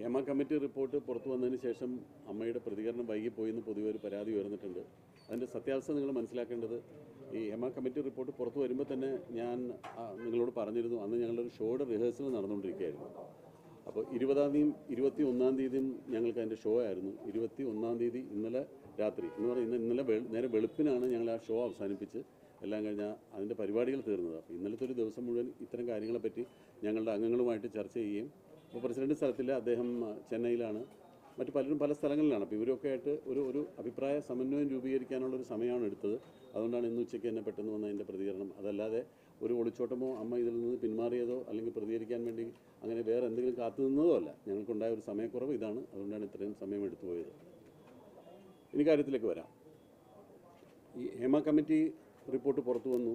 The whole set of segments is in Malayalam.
ഹേമ കമ്മിറ്റി റിപ്പോർട്ട് പുറത്തു വന്നതിന് ശേഷം അമ്മയുടെ പ്രതികരണം വൈകിപ്പോയി എന്ന് പൊതുവെ ഒരു പരാതി ഉയർന്നിട്ടുണ്ട്. അതിന്റെ സത്യാവസ്ഥ നിങ്ങൾ മനസ്സിലാക്കേണ്ടത് ഈ ഹേമ കമ്മിറ്റി റിപ്പോർട്ട് പുറത്തു വരുമ്പോൾ തന്നെ ഞാൻ നിങ്ങളോട് പറഞ്ഞിരുന്നു. അന്ന് ഞങ്ങളൊരു ഷോയുടെ റിഹേഴ്സൽ നടന്നുകൊണ്ടിരിക്കുകയായിരുന്നു. അപ്പോൾ ഇരുപതാം തീയതിയും ഇരുപത്തി ഒന്നാം തീയതിയും ഞങ്ങൾക്ക് അതിന്റെ ഷോ ആയിരുന്നു. ഇരുപത്തി ഒന്നാം തീയതി ഇന്നലെ രാത്രി എന്ന് പറയുന്നത് ഇന്നലെ നേരെ വെളുപ്പിനാണ് ഞങ്ങൾ ആ ഷോ അവസാനിപ്പിച്ച് എല്ലാം കഴിഞ്ഞാൽ അതിന്റെ പരിപാടികൾ തീർന്നത്. അപ്പോൾ ഇന്നലത്തെ ഒരു ദിവസം മുഴുവൻ ഇത്തരം കാര്യങ്ങളെപ്പറ്റി ഞങ്ങളുടെ അംഗങ്ങളുമായിട്ട് ചർച്ച ചെയ്യുകയും അപ്പോൾ പ്രസിഡന്റ് സ്ഥലത്തില്ല അദ്ദേഹം ചെന്നൈയിലാണ്. മറ്റു പലരും പല സ്ഥലങ്ങളിലാണ്. അപ്പോൾ ഇവരൊക്കെ ആയിട്ട് ഒരു ഒരു അഭിപ്രായ സമന്വയം രൂപീകരിക്കാനുള്ള ഒരു സമയമാണ് എടുത്തത്. അതുകൊണ്ടാണ് ഇന്ന് ഉച്ചയ്ക്ക് തന്നെ പെട്ടെന്ന് വന്ന അതിന്റെ പ്രതികരണം. അതല്ലാതെ ഒരു ഒളിച്ചോട്ടമോ അമ്മ ഇതിൽ നിന്ന് പിന്മാറിയതോ അല്ലെങ്കിൽ പ്രതികരിക്കാൻ വേണ്ടി അങ്ങനെ വേറെ എന്തെങ്കിലും കാത്തു നിന്നതോ അല്ല. ഞങ്ങൾക്കുണ്ടായ ഒരു സമയക്കുറവ് ഇതാണ്. അതുകൊണ്ടാണ് ഇത്രയും സമയം എടുത്തു പോയത്. ഇനി കാര്യത്തിലേക്ക് വരാം. ഈ ഹേമ കമ്മിറ്റി റിപ്പോർട്ട് പുറത്തു വന്നു.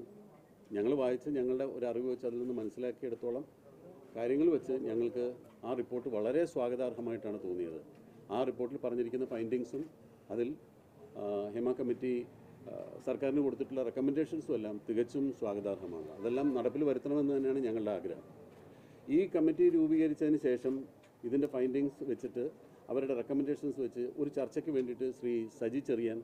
ഞങ്ങൾ വായിച്ച് ഞങ്ങളുടെ ഒരു അറിവ് വെച്ച് അതിൽ നിന്ന് മനസ്സിലാക്കിയെടുത്തോളം കാര്യങ്ങൾ വെച്ച് ഞങ്ങൾക്ക് ആ റിപ്പോർട്ട് വളരെ സ്വാഗതാർഹമായിട്ടാണ് തോന്നിയത്. ആ റിപ്പോർട്ടിൽ പറഞ്ഞിരിക്കുന്ന ഫൈൻഡിങ്സും അതിൽ ഹേമ കമ്മിറ്റി സർക്കാരിന് കൊടുത്തിട്ടുള്ള റെക്കമെൻഡേഷൻസും എല്ലാം തികച്ചും സ്വാഗതാർഹമാണ്. അതെല്ലാം നടപ്പിൽ വരുത്തണമെന്ന് തന്നെയാണ് ഞങ്ങളുടെ ആഗ്രഹം. ഈ കമ്മിറ്റി രൂപീകരിച്ചതിന് ശേഷം ഇതിന്റെ ഫൈൻഡിങ്സ് വെച്ചിട്ട് അവരുടെ റെക്കമെൻഡേഷൻസ് വെച്ച് ഒരു ചർച്ചയ്ക്ക് വേണ്ടിയിട്ട് ശ്രീ സജി ചെറിയാൻ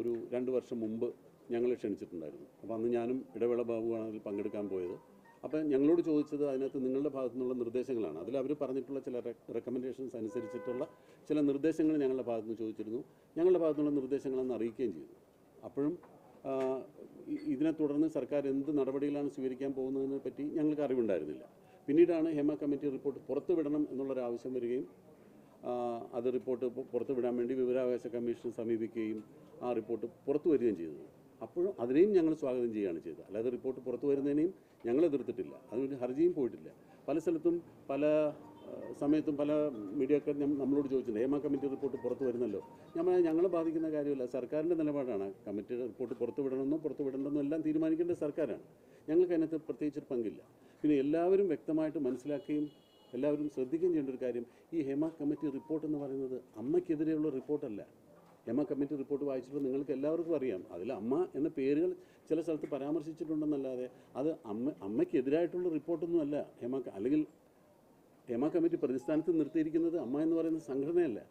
ഒരു രണ്ട് വർഷം മുമ്പ് ഞങ്ങളെ ക്ഷണിച്ചിട്ടുണ്ടായിരുന്നു. അപ്പോൾ അന്ന് ഞാനും ഇടവേള ബാബുവാണ് അതിൽ പങ്കെടുക്കാൻ പോയത്. അപ്പോൾ ഞങ്ങളോട് ചോദിച്ചത് അതിനകത്ത് നിങ്ങളുടെ ഭാഗത്തു നിന്നുള്ള നിർദ്ദേശങ്ങളാണ്. അതിൽ അവർ പറഞ്ഞിട്ടുള്ള ചില റെക്കമെൻഡേഷൻസ് അനുസരിച്ചിട്ടുള്ള ചില നിർദ്ദേശങ്ങൾ ഞങ്ങളുടെ ഭാഗത്ത് നിന്ന് ചോദിച്ചിരുന്നു. ഞങ്ങളുടെ ഭാഗത്തു നിന്നുള്ള നിർദ്ദേശങ്ങളെന്ന് അറിയിക്കുകയും ചെയ്തു. അപ്പോഴും ഇതിനെ തുടർന്ന് സർക്കാർ എന്ത് നടപടികളാണ് സ്വീകരിക്കാൻ പോകുന്നതിനെ പറ്റി ഞങ്ങൾക്ക് അറിവുണ്ടായിരുന്നില്ല. പിന്നീടാണ് ഹേമ കമ്മിറ്റി റിപ്പോർട്ട് പുറത്തുവിടണം എന്നുള്ളൊരു ആവശ്യം വരികയും അത് റിപ്പോർട്ട് പുറത്തുവിടാൻ വേണ്ടി വിവരാവകാശ കമ്മീഷൻ സമീപിക്കുകയും ആ റിപ്പോർട്ട് പുറത്തു വരികയും ചെയ്തത് അപ്പോഴും അതിനെയും ഞങ്ങൾ സ്വാഗതം ചെയ്യുകയാണ് ചെയ്തത്. അല്ലാതെ റിപ്പോർട്ട് പുറത്തു വരുന്നതിനെയും ഞങ്ങൾ എതിർത്തിട്ടില്ല. അതിനൊരു ഹർജിയും പോയിട്ടില്ല. പല സ്ഥലത്തും പല സമയത്തും പല മീഡിയക്കാർ നമ്മളോട് ചോദിച്ചിട്ടുണ്ട്. ഹേമ കമ്മിറ്റി റിപ്പോർട്ട് പുറത്തു വരുന്നല്ലോ. ഞമ്മൾ ഞങ്ങളെ ബാധിക്കുന്ന കാര്യമല്ല. സർക്കാരിന്റെ നിലപാടാണ്. കമ്മിറ്റിയുടെ റിപ്പോർട്ട് പുറത്തു വിടണമെന്നോ പുറത്തു വിടണമെന്നോ എല്ലാം തീരുമാനിക്കേണ്ടത് സർക്കാരാണ്. ഞങ്ങൾക്ക് അതിനകത്ത് പ്രത്യേകിച്ചൊരു പങ്കില്ല. പിന്നെ എല്ലാവരും വ്യക്തമായിട്ട് മനസ്സിലാക്കുകയും എല്ലാവരും ശ്രദ്ധിക്കുകയും ചെയ്യേണ്ട ഒരു കാര്യം ഈ ഹേമ കമ്മിറ്റി റിപ്പോർട്ട് എന്ന് പറയുന്നത് അമ്മയ്ക്കെതിരെയുള്ള റിപ്പോർട്ടല്ല. ഹേമ കമ്മിറ്റി റിപ്പോർട്ട് വായിച്ചിട്ട് നിങ്ങൾക്ക് എല്ലാവർക്കും അറിയാം. അതിൽ അമ്മ എന്ന പേരുകൾ ചില സ്ഥലത്ത് പരാമർശിച്ചിട്ടുണ്ടെന്നല്ലാതെ അത് അമ്മ അമ്മയ്ക്കെതിരായിട്ടുള്ള റിപ്പോർട്ടൊന്നുമല്ല. ക- അല്ലെങ്കിൽ ഹേമ കമ്മിറ്റി പ്രതിസ്ഥാനത്ത് നിർത്തിയിരിക്കുന്നത് അമ്മ എന്ന് പറയുന്ന സംഘടനയല്ല.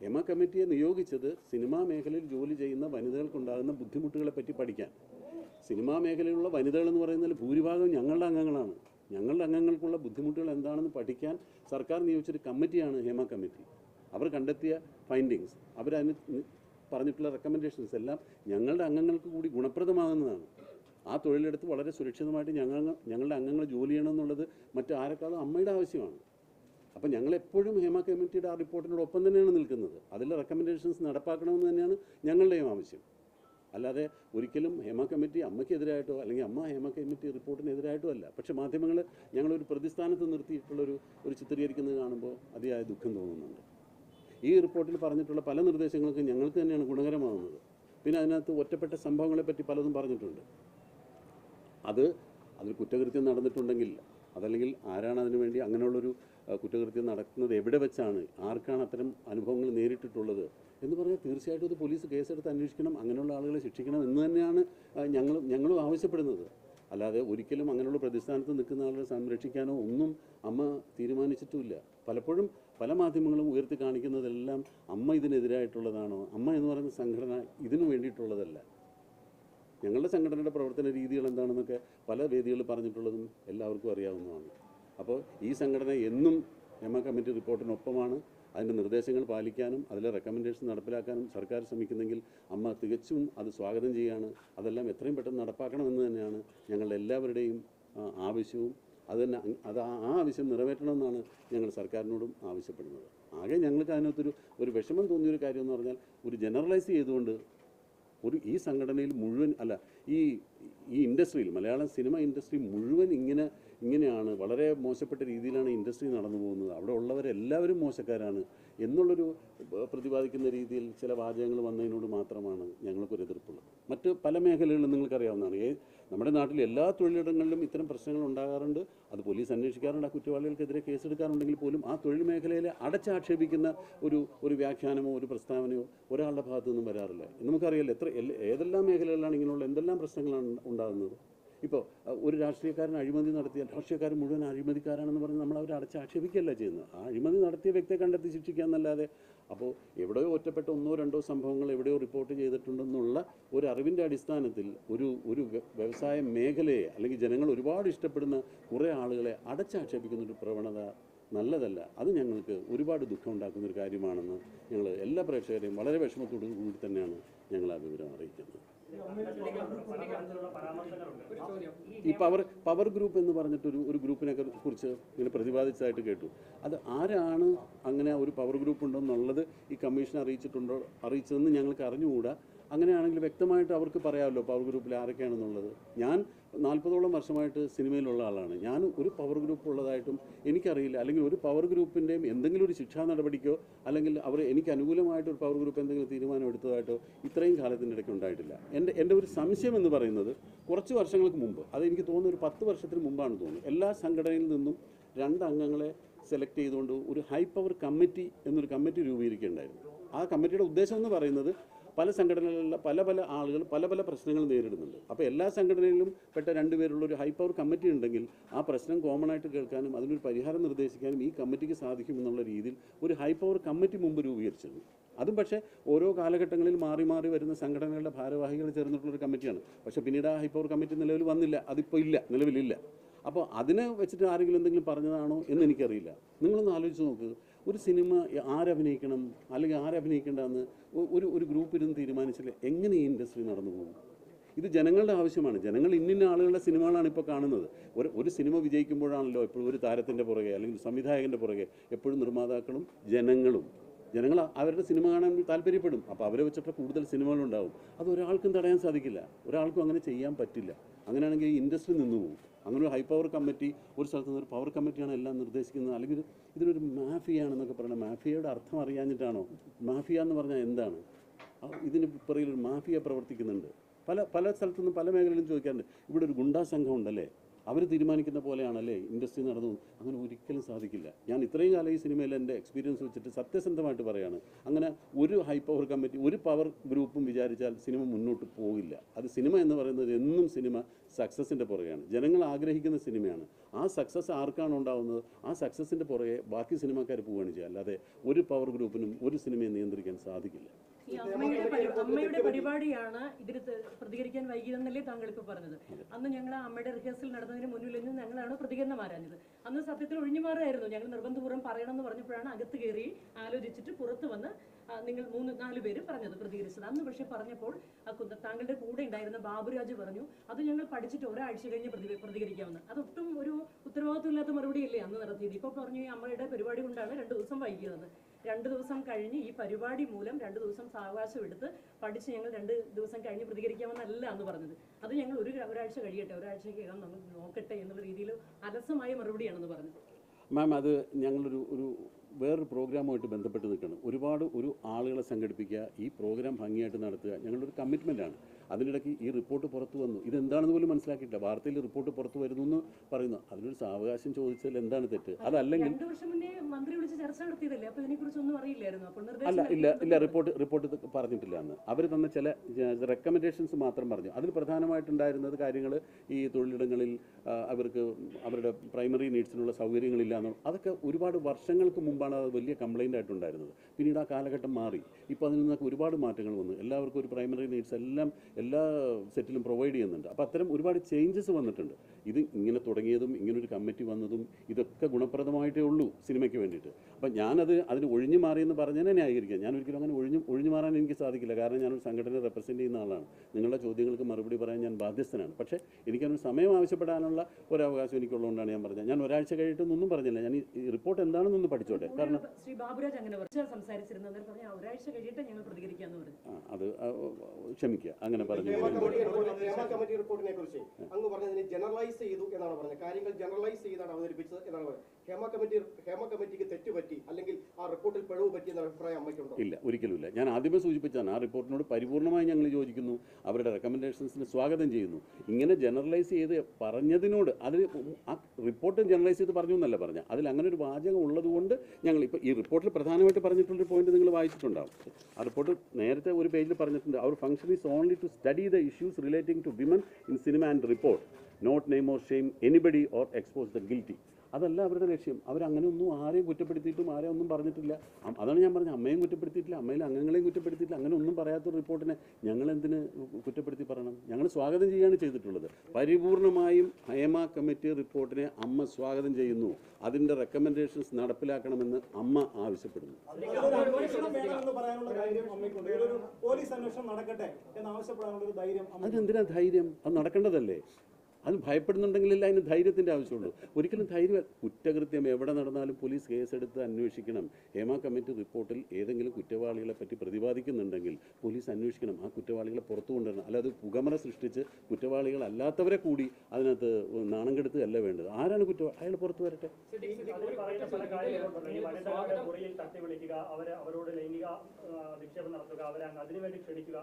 ഹേമ കമ്മിറ്റിയെ നിയോഗിച്ചത് സിനിമാ മേഖലയിൽ ജോലി ചെയ്യുന്ന വനിതകൾക്കുണ്ടാകുന്ന ബുദ്ധിമുട്ടുകളെ പറ്റി പഠിക്കാൻ. സിനിമാ മേഖലയിലുള്ള വനിതകൾ എന്ന് പറയുന്നതിൽ ഭൂരിഭാഗം ഞങ്ങളുടെ അംഗങ്ങളാണ്. ഞങ്ങളുടെ അംഗങ്ങൾക്കുള്ള ബുദ്ധിമുട്ടുകൾ എന്താണെന്ന് പഠിക്കാൻ സർക്കാർ നിയോഗിച്ചൊരു കമ്മിറ്റിയാണ് ഹേമ കമ്മിറ്റി. അവർ കണ്ടെത്തിയ ഫൈൻഡിങ്സ് അവരതിന് പറഞ്ഞിട്ടുള്ള റെക്കമെൻഡേഷൻസ് എല്ലാം ഞങ്ങളുടെ അംഗങ്ങൾക്ക് കൂടി ഗുണപ്രദമാകുന്നതാണ്. ആ തൊഴിലെടുത്ത് വളരെ സുരക്ഷിതമായിട്ട് ഞങ്ങൾ ഞങ്ങളുടെ അംഗങ്ങൾ ജോലി ചെയ്യണമെന്നുള്ളത് മറ്റാരെക്കാളും അമ്മയുടെ ആവശ്യമാണ്. അപ്പം ഞങ്ങൾ എപ്പോഴും ഹേമ കമ്മിറ്റിയുടെ ആ റിപ്പോർട്ടിനോട് ഒപ്പം തന്നെയാണ് നിൽക്കുന്നത്. അതിലെ റെക്കമെൻഡേഷൻസ് നടപ്പാക്കണമെന്ന് തന്നെയാണ് ഞങ്ങളുടെയും ആവശ്യം. അല്ലാതെ ഒരിക്കലും ഹേമ കമ്മിറ്റി അമ്മയ്ക്കെതിരായിട്ടോ അല്ലെങ്കിൽ അമ്മ ഹേമ കമ്മിറ്റി റിപ്പോർട്ടിനെതിരായിട്ടോ അല്ല. പക്ഷേ മാധ്യമങ്ങൾ ഞങ്ങളൊരു പ്രതിസ്ഥാനത്ത് നിർത്തിയിട്ടുള്ളൊരു ഒരു ചിത്രീകരിക്കുന്നത് കാണുമ്പോൾ അതിയായ ദുഃഖം തോന്നുന്നുണ്ട്. ഈ റിപ്പോർട്ടിൽ പറഞ്ഞിട്ടുള്ള പല നിർദ്ദേശങ്ങൾക്കും ഞങ്ങൾക്ക് തന്നെയാണ് ഗുണകരമാകുന്നത് പിന്നെ അതിനകത്ത് ഒറ്റപ്പെട്ട സംഭവങ്ങളെപ്പറ്റി പലതും പറഞ്ഞിട്ടുണ്ട്. അത് അതിൽ കുറ്റകൃത്യം നടന്നിട്ടുണ്ടെങ്കിൽ അതല്ലെങ്കിൽ ആരാണ് അതിനു വേണ്ടി അങ്ങനെയുള്ളൊരു കുറ്റകൃത്യം നടക്കുന്നത് എവിടെ വെച്ചാണ് ആർക്കാണ് അത്തരം അനുഭവങ്ങൾ നേരിട്ടിട്ടുള്ളത് എന്ന് പറഞ്ഞാൽ തീർച്ചയായിട്ടും ഇത് പോലീസ് കേസെടുത്ത് അന്വേഷിക്കണം അങ്ങനെയുള്ള ആളുകളെ ശിക്ഷിക്കണം എന്ന് തന്നെയാണ് ഞങ്ങളും ഞങ്ങളും ആവശ്യപ്പെടുന്നത്. അല്ലാതെ ഒരിക്കലും അങ്ങനെയുള്ള പ്രതിസ്ഥാനത്ത് നിൽക്കുന്ന ആളുകളെ സംരക്ഷിക്കാനോ ഒന്നും അമ്മ തീരുമാനിച്ചിട്ടുമില്ല. പലപ്പോഴും പല മാധ്യമങ്ങളും ഉയർത്തി കാണിക്കുന്നതെല്ലാം അമ്മ ഇതിനെതിരായിട്ടുള്ളതാണോ? അമ്മ എന്ന് പറയുന്ന സംഘടന ഇതിനു വേണ്ടിയിട്ടുള്ളതല്ല. ഞങ്ങളുടെ സംഘടനയുടെ പ്രവർത്തന രീതികൾ എന്താണെന്നൊക്കെ പല വേദികളിൽ പറഞ്ഞിട്ടുള്ളതും എല്ലാവർക്കും അറിയാവുന്നതാണ്. അപ്പോൾ ഈ സംഘടന എന്നും എം എ കമ്മിറ്റി റിപ്പോർട്ടിനൊപ്പമാണ്. അതിന്റെ നിർദ്ദേശങ്ങൾ പാലിക്കാനും അതിലെ റെക്കമെൻഡേഷൻ നടപ്പിലാക്കാനും സർക്കാർ ശ്രമിക്കുന്നെങ്കിൽ അമ്മ തികച്ചും അത് സ്വാഗതം ചെയ്യുകയാണ് അതെല്ലാം എത്രയും പെട്ടെന്ന് നടപ്പാക്കണമെന്ന് തന്നെയാണ് ഞങ്ങളുടെ എല്ലാവരുടെയും ആവശ്യവും അത് തന്നെ അത് ആ ആവശ്യം നിറവേറ്റണമെന്നാണ് ഞങ്ങൾ സർക്കാരിനോടും ആവശ്യപ്പെടുന്നത്. ആകെ ഞങ്ങൾക്ക് അതിനകത്തൊരു ഒരു വിഷമം തോന്നിയൊരു കാര്യം എന്ന് പറഞ്ഞാൽ ഒരു ജനറലൈസ് ചെയ്തുകൊണ്ട് ഒരു ഈ സംഘടനയിൽ മുഴുവൻ അല്ല ഈ ഈ ഇൻഡസ്ട്രിയിൽ മലയാളം സിനിമ ഇൻഡസ്ട്രി മുഴുവൻ ഇങ്ങനെ ഇങ്ങനെയാണ് വളരെ മോശപ്പെട്ട രീതിയിലാണ് ഇൻഡസ്ട്രി നടന്നു പോകുന്നത്. അവിടെ ഉള്ളവരെല്ലാവരും മോശക്കാരാണ് എന്നുള്ളൊരു പ്രതിപാദിക്കുന്ന രീതിയിൽ ചില വാചകങ്ങൾ വന്നതിനോട് മാത്രമാണ് ഞങ്ങൾക്കൊരു എതിർപ്പുള്ളത്. മറ്റ് പല മേഖലകളിലും നിങ്ങൾക്കറിയാവുന്നതാണ്. ഏ നമ്മുടെ നാട്ടിൽ എല്ലാ തൊഴിലിടങ്ങളിലും ഇത്തരം പ്രശ്നങ്ങൾ ഉണ്ടാകാറുണ്ട്. അത് പോലീസ് അന്വേഷിക്കാറുണ്ട്. ആ കുറ്റവാളികൾക്കെതിരെ കേസെടുക്കാറുണ്ടെങ്കിൽ പോലും ആ തൊഴിൽ മേഖലയിലെ അടച്ചാക്ഷേപിക്കുന്ന ഒരു ഒരു വ്യാഖ്യാനമോ ഒരു പ്രസ്താവനയോ ഒരാളുടെ ഭാഗത്തു നിന്നും വരാറില്ല. നമുക്കറിയാലോ എത്ര ഏതെല്ലാം മേഖലകളിലാണ് ഇങ്ങനെയുള്ള എന്തെല്ലാം പ്രശ്നങ്ങളാണ് ഉണ്ടാകുന്നത്? ഇപ്പോൾ ഒരു രാഷ്ട്രീയക്കാരൻ അഴിമതി നടത്തിയ രാഷ്ട്രീയക്കാരൻ മുഴുവൻ അഴിമതിക്കാരാണെന്ന് പറഞ്ഞ് നമ്മൾ അവരെ അടച്ച് ആക്ഷേപിക്കുകയല്ല ചെയ്യുന്നത്. ആ അഴിമതി നടത്തിയ വ്യക്തിയെ കണ്ടെത്തി ശിക്ഷിക്കുക എന്നല്ലാതെ അപ്പോൾ എവിടെയോ ഒറ്റപ്പെട്ട ഒന്നോ രണ്ടോ സംഭവങ്ങൾ എവിടെയോ റിപ്പോർട്ട് ചെയ്തിട്ടുണ്ടെന്നുള്ള ഒരു അറിവിന്റെ അടിസ്ഥാനത്തിൽ ഒരു ഒരു വ്യവസായ മേഖലയെ അല്ലെങ്കിൽ ജനങ്ങൾ ഒരുപാട് ഇഷ്ടപ്പെടുന്ന കുറേ ആളുകളെ അടച്ചാക്ഷേപിക്കുന്ന ഒരു പ്രവണത നല്ലതല്ല. അത് ഞങ്ങൾക്ക് ഒരുപാട് ദുഃഖം ഉണ്ടാക്കുന്ന ഒരു കാര്യമാണെന്ന് ഞങ്ങൾ എല്ലാ പ്രേക്ഷകരെയും വളരെ വിഷമത്തോടു കൂടി തന്നെയാണ് ഞങ്ങൾ ആ വിവരം അറിയിക്കുന്നത്. ഈ പവർ പവർ ഗ്രൂപ്പ് എന്ന് പറഞ്ഞിട്ടൊരു ഒരു ഗ്രൂപ്പിനെ കുറിച്ച് ഇങ്ങനെ പ്രതിപാദിച്ചതായിട്ട് കേട്ടു. അത് ആരാണ് അങ്ങനെ ഒരു പവർ ഗ്രൂപ്പ് ഉണ്ടെന്നുള്ളത് ഈ കമ്മീഷൻ അറിയിച്ചിട്ടുണ്ടോ അറിയിച്ചതെന്ന് ഞങ്ങൾക്ക് അറിഞ്ഞുകൂടാ. അങ്ങനെയാണെങ്കിൽ വ്യക്തമായിട്ട് അവർക്ക് പറയാമല്ലോ പവർ ഗ്രൂപ്പിൽ ആരൊക്കെയാണെന്നുള്ളത്. ഞാൻ നാൽപ്പതോളം വർഷമായിട്ട് സിനിമയിലുള്ള ആളാണ്. ഞാൻ ഒരു പവർ ഗ്രൂപ്പ് ഉള്ളതായിട്ടും എനിക്കറിയില്ല. അല്ലെങ്കിൽ ഒരു പവർ ഗ്രൂപ്പിന്റെയും എന്തെങ്കിലും ഒരു ശിക്ഷാ നടപടിക്കോ അല്ലെങ്കിൽ അവർ എനിക്ക് അനുകൂലമായിട്ട് ഒരു പവർ ഗ്രൂപ്പ് എന്തെങ്കിലും തീരുമാനം എടുത്തതായിട്ടോ ഇത്രയും കാലത്തിന്റെ ഇടയ്ക്ക് ഉണ്ടായിട്ടില്ല. എന്റെ എന്റെ ഒരു സംശയം എന്ന് പറയുന്നത് കുറച്ച് വർഷങ്ങൾക്ക് മുമ്പ് അത് എനിക്ക് തോന്നുന്നു ഒരു പത്ത് വർഷത്തിന് മുമ്പാണ് തോന്നുന്നത് എല്ലാ സംഘടനയിൽ നിന്നും രണ്ട് അംഗങ്ങളെ സെലക്ട് ചെയ്തുകൊണ്ട് ഒരു ഹൈ പവർ കമ്മിറ്റി എന്നൊരു കമ്മിറ്റി രൂപീകരിക്കുകയുണ്ടായിരുന്നു ആ കമ്മിറ്റിയുടെ ഉദ്ദേശം എന്ന് പറയുന്നത് പല സംഘടനകളിലുള്ള പല പല ആളുകൾ പല പല പ്രശ്നങ്ങൾ നേരിടുന്നുണ്ട്. അപ്പോൾ എല്ലാ സംഘടനയിലും പെട്ട രണ്ടുപേരുള്ള ഒരു ഹൈ പവർ കമ്മിറ്റി ഉണ്ടെങ്കിൽ ആ പ്രശ്നം കോമൺ ആയിട്ട് കേൾക്കാനും അതിനൊരു പരിഹാരം നിർദ്ദേശിക്കാനും ഈ കമ്മിറ്റിക്ക് സാധിക്കുമെന്നുള്ള രീതിയിൽ ഒരു ഹൈ പവർ കമ്മിറ്റി മുമ്പ് രൂപീകരിച്ചിരുന്നു. അതും പക്ഷേ ഓരോ കാലഘട്ടങ്ങളിൽ മാറി മാറി വരുന്ന സംഘടനകളുടെ ഭാരവാഹികൾ ചേർന്നിട്ടുള്ളൊരു കമ്മിറ്റിയാണ് പക്ഷേ പിന്നീട് ആ ഹൈ പവർ കമ്മിറ്റി നിലവിൽ വന്നില്ല. അതിപ്പോൾ ഇല്ല. നിലവിലില്ല. അപ്പോൾ അതിനെ വെച്ചിട്ട് ആരെങ്കിലും എന്തെങ്കിലും പറഞ്ഞതാണോ എന്ന് എനിക്കറിയില്ല. നിങ്ങളൊന്ന് ആലോചിച്ച് നോക്ക്. ഒരു സിനിമ ആരഭിനയിക്കണം അല്ലെങ്കിൽ ആരഭിനയിക്കേണ്ടെന്ന് ഒരു ഒരു ഗ്രൂപ്പ് ഇരുന്ന് തീരുമാനിച്ചില്ല എങ്ങനെ ഈ ഇൻഡസ്ട്രി നടന്നു പോകും? ഇത് ജനങ്ങളുടെ ആവശ്യമാണ്. ജനങ്ങൾ ഇന്നിന്ന ആളുകളുടെ സിനിമകളാണ് ഇപ്പോൾ കാണുന്നത്. ഒരു ഒരു സിനിമ വിജയിക്കുമ്പോഴാണല്ലോ എപ്പോഴും ഒരു താരത്തിന്റെ പുറകെ അല്ലെങ്കിൽ സംവിധായകന്റെ പുറകെ എപ്പോഴും നിർമ്മാതാക്കളും ജനങ്ങളും. ജനങ്ങൾ അവരുടെ സിനിമ കാണാൻ താല്പര്യപ്പെടും. അപ്പോൾ അവരെ വെച്ചിട്ട് കൂടുതൽ സിനിമകളുണ്ടാവും. അത് ഒരാൾക്കും തടയാൻ സാധിക്കില്ല. ഒരാൾക്കും അങ്ങനെ ചെയ്യാൻ പറ്റില്ല. അങ്ങനെയാണെങ്കിൽ ഇൻഡസ്ട്രി നിന്നു പോകും. അങ്ങനെ ഒരു ഹൈ പവർ കമ്മിറ്റി ഒരു സ്ഥലത്ത് നിന്ന് ഒരു പവർ കമ്മിറ്റിയാണ് എല്ലാം നിർദ്ദേശിക്കുന്നത്. അല്ലെങ്കിൽ ഇത് ഇതൊരു മാഫിയാണെന്നൊക്കെ പറയുന്നത് മാഫിയയുടെ അർത്ഥം അറിയാഞ്ഞിട്ടാണോ? മാഫിയ എന്ന് പറഞ്ഞാൽ എന്താണ്? ഇതിന് പുറകിൽ ഒരു മാഫിയ പ്രവർത്തിക്കുന്നുണ്ട്. പല പല സ്ഥലത്തുനിന്നും പല മേഖലയിലും ചോദിക്കാറുണ്ട്. ഇവിടെ ഒരു ഗുണ്ടാ സംഘം ഉണ്ടല്ലേ അവർ തീരുമാനിക്കുന്ന പോലെയാണല്ലേ ഇൻഡസ്ട്രി നടന്നു? അങ്ങനെ ഒരിക്കലും സാധിക്കില്ല. ഞാൻ ഇത്രയും കാലം ഈ സിനിമയിൽ എന്റെ എക്സ്പീരിയൻസ് വെച്ചിട്ട് സത്യസന്ധമായിട്ട് പറയാണ്. അങ്ങനെ ഒരു ഹൈ പവർ കമ്മിറ്റി ഒരു പവർ ഗ്രൂപ്പും വിചാരിച്ചാൽ സിനിമ മുന്നോട്ട് പോകില്ല. അത് സിനിമ എന്ന് പറയുന്നത് എന്നും സിനിമ സക്സസിന്റെ പുറകെയാണ്. ജനങ്ങൾ ആഗ്രഹിക്കുന്ന സിനിമയാണ്. ആ സക്സസ് ആർക്കാണ് ഉണ്ടാവുന്നത്? ആ സക്സസിന്റെ പുറകെ ബാക്കി സിനിമാക്കാർ പോവുകയാണ് ചെയ്യുക. അല്ലാതെ ഒരു പവർ ഗ്രൂപ്പിനും ഒരു സിനിമയെ നിയന്ത്രിക്കാൻ സാധിക്കില്ല. അമ്മയുടെ പരി- അമ്മയുടെ പരിപാടിയാണ് ഇതിന് പ്രതികരിക്കാൻ വൈകിയതെന്നല്ലേ താങ്കൾ ഇപ്പൊ പറഞ്ഞത്. അന്ന് ഞങ്ങൾ അമ്മയുടെ റിഹേഴ്സൽ നടന്നതിന് മുന്നിൽ നിന്ന് ഞങ്ങളാണ് പ്രതികരണം ആരാഞ്ഞത്. അന്ന് സത്യത്തിൽ ഒഴിഞ്ഞു മാറായിരുന്നു ഞങ്ങൾ നിർബന്ധപൂർവം പറയണമെന്ന് പറഞ്ഞപ്പോഴാണ് അകത്ത് കയറി ആലോചിച്ചിട്ട് പുറത്ത് വന്ന് നിങ്ങൾ മൂന്ന് നാല് പേര് പറഞ്ഞത് പ്രതികരിച്ചത്. അന്ന് പക്ഷെ പറഞ്ഞപ്പോൾ താങ്കളുടെ കൂടെ ഉണ്ടായിരുന്ന ബാബുരാജ് പറഞ്ഞു അത് ഞങ്ങൾ പഠിച്ചിട്ട് ഒരാഴ്ച കഴിഞ്ഞ് പ്രതി പ്രതികരിക്കാമെന്ന്. അതൊട്ടും ഒരു മറുപടി മറുപടിയല്ലേ അന്ന് നടത്തിയത്. ഇപ്പോൾ പറഞ്ഞു ഈ അമ്മയുടെ പരിപാടി കൊണ്ടാണ് രണ്ട് ദിവസം വൈകിയതെന്ന്. രണ്ട് ദിവസം കഴിഞ്ഞ് ഈ പരിപാടി മൂലം രണ്ട് ദിവസം സാവകാശം എടുത്ത് പഠിച്ച് ഞങ്ങൾ രണ്ട് ദിവസം കഴിഞ്ഞ് പ്രതികരിക്കാമെന്നല്ല എന്ന് പറഞ്ഞത്. അത് ഞങ്ങൾ ഒരു ഒരാഴ്ച കഴിയട്ടെ ഒരാഴ്ചക്കകം നമുക്ക് നോക്കട്ടെ എന്നുള്ള രീതിയിൽ അലസമായ മറുപടിയാണെന്ന് പറഞ്ഞത്. മാം അത് ഞങ്ങളൊരു ഒരു വേറൊരു പ്രോഗ്രാമുമായിട്ട് ബന്ധപ്പെട്ട് നിൽക്കണം. ഒരുപാട് ഒരു ആളുകളെ സംഘടിപ്പിക്കുക ഈ പ്രോഗ്രാം ഭംഗിയായിട്ട് നടത്തുക ഞങ്ങളുടെ ഒരു കമ്മിറ്റ്മെന്റാണ് അതിനിടയ്ക്ക് ഈ റിപ്പോർട്ട് പുറത്തു വന്നു. ഇതെന്താണെന്ന് പോലും മനസ്സിലാക്കിയിട്ടില്ല. വാർത്തയിൽ റിപ്പോർട്ട് പുറത്തു വരുന്നു എന്ന് പറയുന്നു. അതിനൊരു സാവകാശം ചോദിച്ചാൽ എന്താണ് തെറ്റ്? അതല്ലെങ്കിൽ അല്ല ഇല്ല ഇല്ല റിപ്പോർട്ട് റിപ്പോർട്ട് പറഞ്ഞിട്ടില്ല അന്ന്. അവർ തന്ന ചില റെക്കമെൻഡേഷൻസ് മാത്രം പറഞ്ഞു. അതിൽ പ്രധാനമായിട്ടുണ്ടായിരുന്നത് കാര്യങ്ങൾ ഈ തൊഴിലിടങ്ങളിൽ അവർക്ക് അവരുടെ പ്രൈമറി നീഡ്സിനുള്ള സൗകര്യങ്ങളില്ല എന്നുള്ള അതൊക്കെ ഒരുപാട് വർഷങ്ങൾക്ക് മുമ്പാണ് അത് വലിയ കംപ്ലൈന്റ് ആയിട്ടുണ്ടായിരുന്നത്. പിന്നീട് ആ കാലഘട്ടം മാറി. ഇപ്പോൾ അതിൽ നിന്നൊക്കെ ഒരുപാട് മാറ്റങ്ങൾ വന്നു. എല്ലാവർക്കും ഒരു പ്രൈമറി നീഡ്സ് എല്ലാം എല്ലാ സെറ്റിലും പ്രൊവൈഡ് ചെയ്യുന്നുണ്ട്. അപ്പോൾ അത്തരം ഒരുപാട് ചേഞ്ചസ് വന്നിട്ടുണ്ട്. ഇത് ഇങ്ങനെ തുടങ്ങിയതും ഇങ്ങനൊരു കമ്മിറ്റി വന്നതും ഇതൊക്കെ ഗുണപ്രദമായിട്ടേ ഉള്ളൂ സിനിമയ്ക്ക് വേണ്ടിയിട്ട്. അപ്പം ഞാനത് അതിന് ഒഴിഞ്ഞു മാറിയെന്ന് പറഞ്ഞതിനെ ന്യായീകരിക്കാം ഞാൻ ഒരിക്കലും അങ്ങനെ ഒഴിഞ്ഞു ഒഴിഞ്ഞു മാറാൻ എനിക്ക് സാധിക്കില്ല. കാരണം ഞാനൊരു സംഘടനയെ റെപ്രസെന്റ് ചെയ്യുന്ന ആളാണ്. നിങ്ങളുടെ ചോദ്യങ്ങൾക്ക് മറുപടി പറയാൻ ഞാൻ ബാധ്യസ്ഥനാണ്. പക്ഷേ എനിക്കതിന് സമയം ആവശ്യപ്പെടാനുള്ള ഒരു അവകാശം എനിക്കുള്ളതുകൊണ്ടാണ് ഞാൻ പറഞ്ഞത്. ഞാൻ ഒരാഴ്ച കഴിഞ്ഞിട്ടൊന്നും പറഞ്ഞില്ല. ഞാൻ ഈ റിപ്പോർട്ട് എന്താണെന്നൊന്ന് പഠിച്ചോട്ടെ. കാരണം ശ്രീ ബാബുരാജ് അങ്ങനെ പറഞ്ഞു സംസാരിച്ചിരുന്നു അന്നേരം പറഞ്ഞു ഒരാഴ്ച കഴിയട്ടെ ഞങ്ങൾ പ്രതികരിക്കാന്ന് പറഞ്ഞു. അത് ക്ഷമിക്കുക. അങ്ങനെ പറഞ്ഞു. ഹേമ കമ്മിറ്റി റിപ്പോർട്ട് കമ്മിറ്റി റിപ്പോർട്ടിനെ കുറിച്ച് അങ്ങ് പറഞ്ഞതിനെ ജനറലൈസ് ചെയ്തു എന്നാണ് പറഞ്ഞത്. കാര്യങ്ങൾ ജനറലൈസ് ചെയ്താണ് അവതരിപ്പിച്ചത് എന്നാണ് പറഞ്ഞത്. ഹേമ കമ്മിറ്റി ഹേമ കമ്മിറ്റിക്ക് തെറ്റുപറ്റി അല്ലെങ്കിൽ ആ റിപ്പോർട്ടിൽ ഇല്ല ഒരിക്കലുമില്ല. ഞാൻ ആദ്യമേ സൂചിപ്പിച്ചാണ് ആ റിപ്പോർട്ടിനോട് പരിപൂർണമായി ഞങ്ങൾ യോജിക്കുന്നു. അവരുടെ റെക്കമെൻഡേഷൻസിന് സ്വാഗതം ചെയ്യുന്നു. ഇങ്ങനെ ജനറലൈസ് ചെയ്ത് പറഞ്ഞതിനോട് അതിൽ ആ റിപ്പോർട്ട് ജനറലൈസ് ചെയ്ത് പറഞ്ഞു എന്നല്ല പറഞ്ഞ അതിൽ അങ്ങനെ ഒരു വാചകം ഉള്ളതുകൊണ്ട് ഞങ്ങൾ ഇപ്പോൾ ഈ റിപ്പോർട്ടിൽ പ്രധാനമായിട്ട് പറഞ്ഞിട്ടുള്ളൊരു പോയിന്റ് നിങ്ങൾ വായിച്ചിട്ടുണ്ടാവും. ആ റിപ്പോർട്ട് നേരത്തെ ഒരു പേജിൽ പറഞ്ഞിട്ടുണ്ട് അവർ function is only to study the issues relating to women in cinema and report not name or shame anybody or expose the guilty. അതല്ല അവരുടെ ലക്ഷ്യം. അവരങ്ങനെ ഒന്നും ആരെയും കുറ്റപ്പെടുത്തിയിട്ടും ആരെയും ഒന്നും പറഞ്ഞിട്ടില്ല. അതാണ് ഞാൻ പറഞ്ഞത്. അമ്മയും കുറ്റപ്പെടുത്തിയിട്ടില്ല അമ്മയിലെ അംഗങ്ങളെയും കുറ്റപ്പെടുത്തിയിട്ടില്ല. അങ്ങനെ ഒന്നും പറയാത്ത റിപ്പോർട്ടിനെ ഞങ്ങൾ എന്തിന് കുറ്റപ്പെടുത്തി പറയണം? ഞങ്ങൾ സ്വാഗതം ചെയ്യാണ് ചെയ്തിട്ടുള്ളത്. പരിപൂർണമായും ഹേമ കമ്മിറ്റി റിപ്പോർട്ടിനെ അമ്മ സ്വാഗതം ചെയ്യുന്നു. അതിന്റെ റെക്കമെൻഡേഷൻസ് നടപ്പിലാക്കണമെന്ന് അമ്മ ആവശ്യപ്പെടുന്നു. അതെന്തിനാ ധൈര്യം? അത് നടക്കേണ്ടതല്ലേ? അത് ഭയപ്പെടുന്നുണ്ടെങ്കിലല്ല അതിന് ധൈര്യത്തിന്റെ ആവശ്യമുള്ളൂ. ഒരിക്കലും ധൈര്യം കുറ്റകൃത്യം എവിടെ നടന്നാലും പോലീസ് കേസെടുത്ത് അന്വേഷിക്കണം. ഹേമ കമ്മിറ്റി റിപ്പോർട്ടിൽ ഏതെങ്കിലും കുറ്റവാളികളെ പറ്റി പ്രതിപാദിക്കുന്നുണ്ടെങ്കിൽ പോലീസ് അന്വേഷിക്കണം. ആ കുറ്റവാളികളെ പുറത്തു കൊണ്ടുവരണം. അല്ലാതെ പുകമറ സൃഷ്ടിച്ച് കുറ്റവാളികളല്ലാത്തവരെ കൂടി അതിനകത്ത് നാണം കെടുത്തുകയല്ല വേണ്ടത്. ആരാണ് കുറ്റവാളി അയാൾ പുറത്തു വരട്ടെ. അവരോട് ലൈംഗിക ആ, അധിക്ഷേപം നടത്തുക അവരെ അതിനുവേണ്ടി ക്ഷണിക്കുക.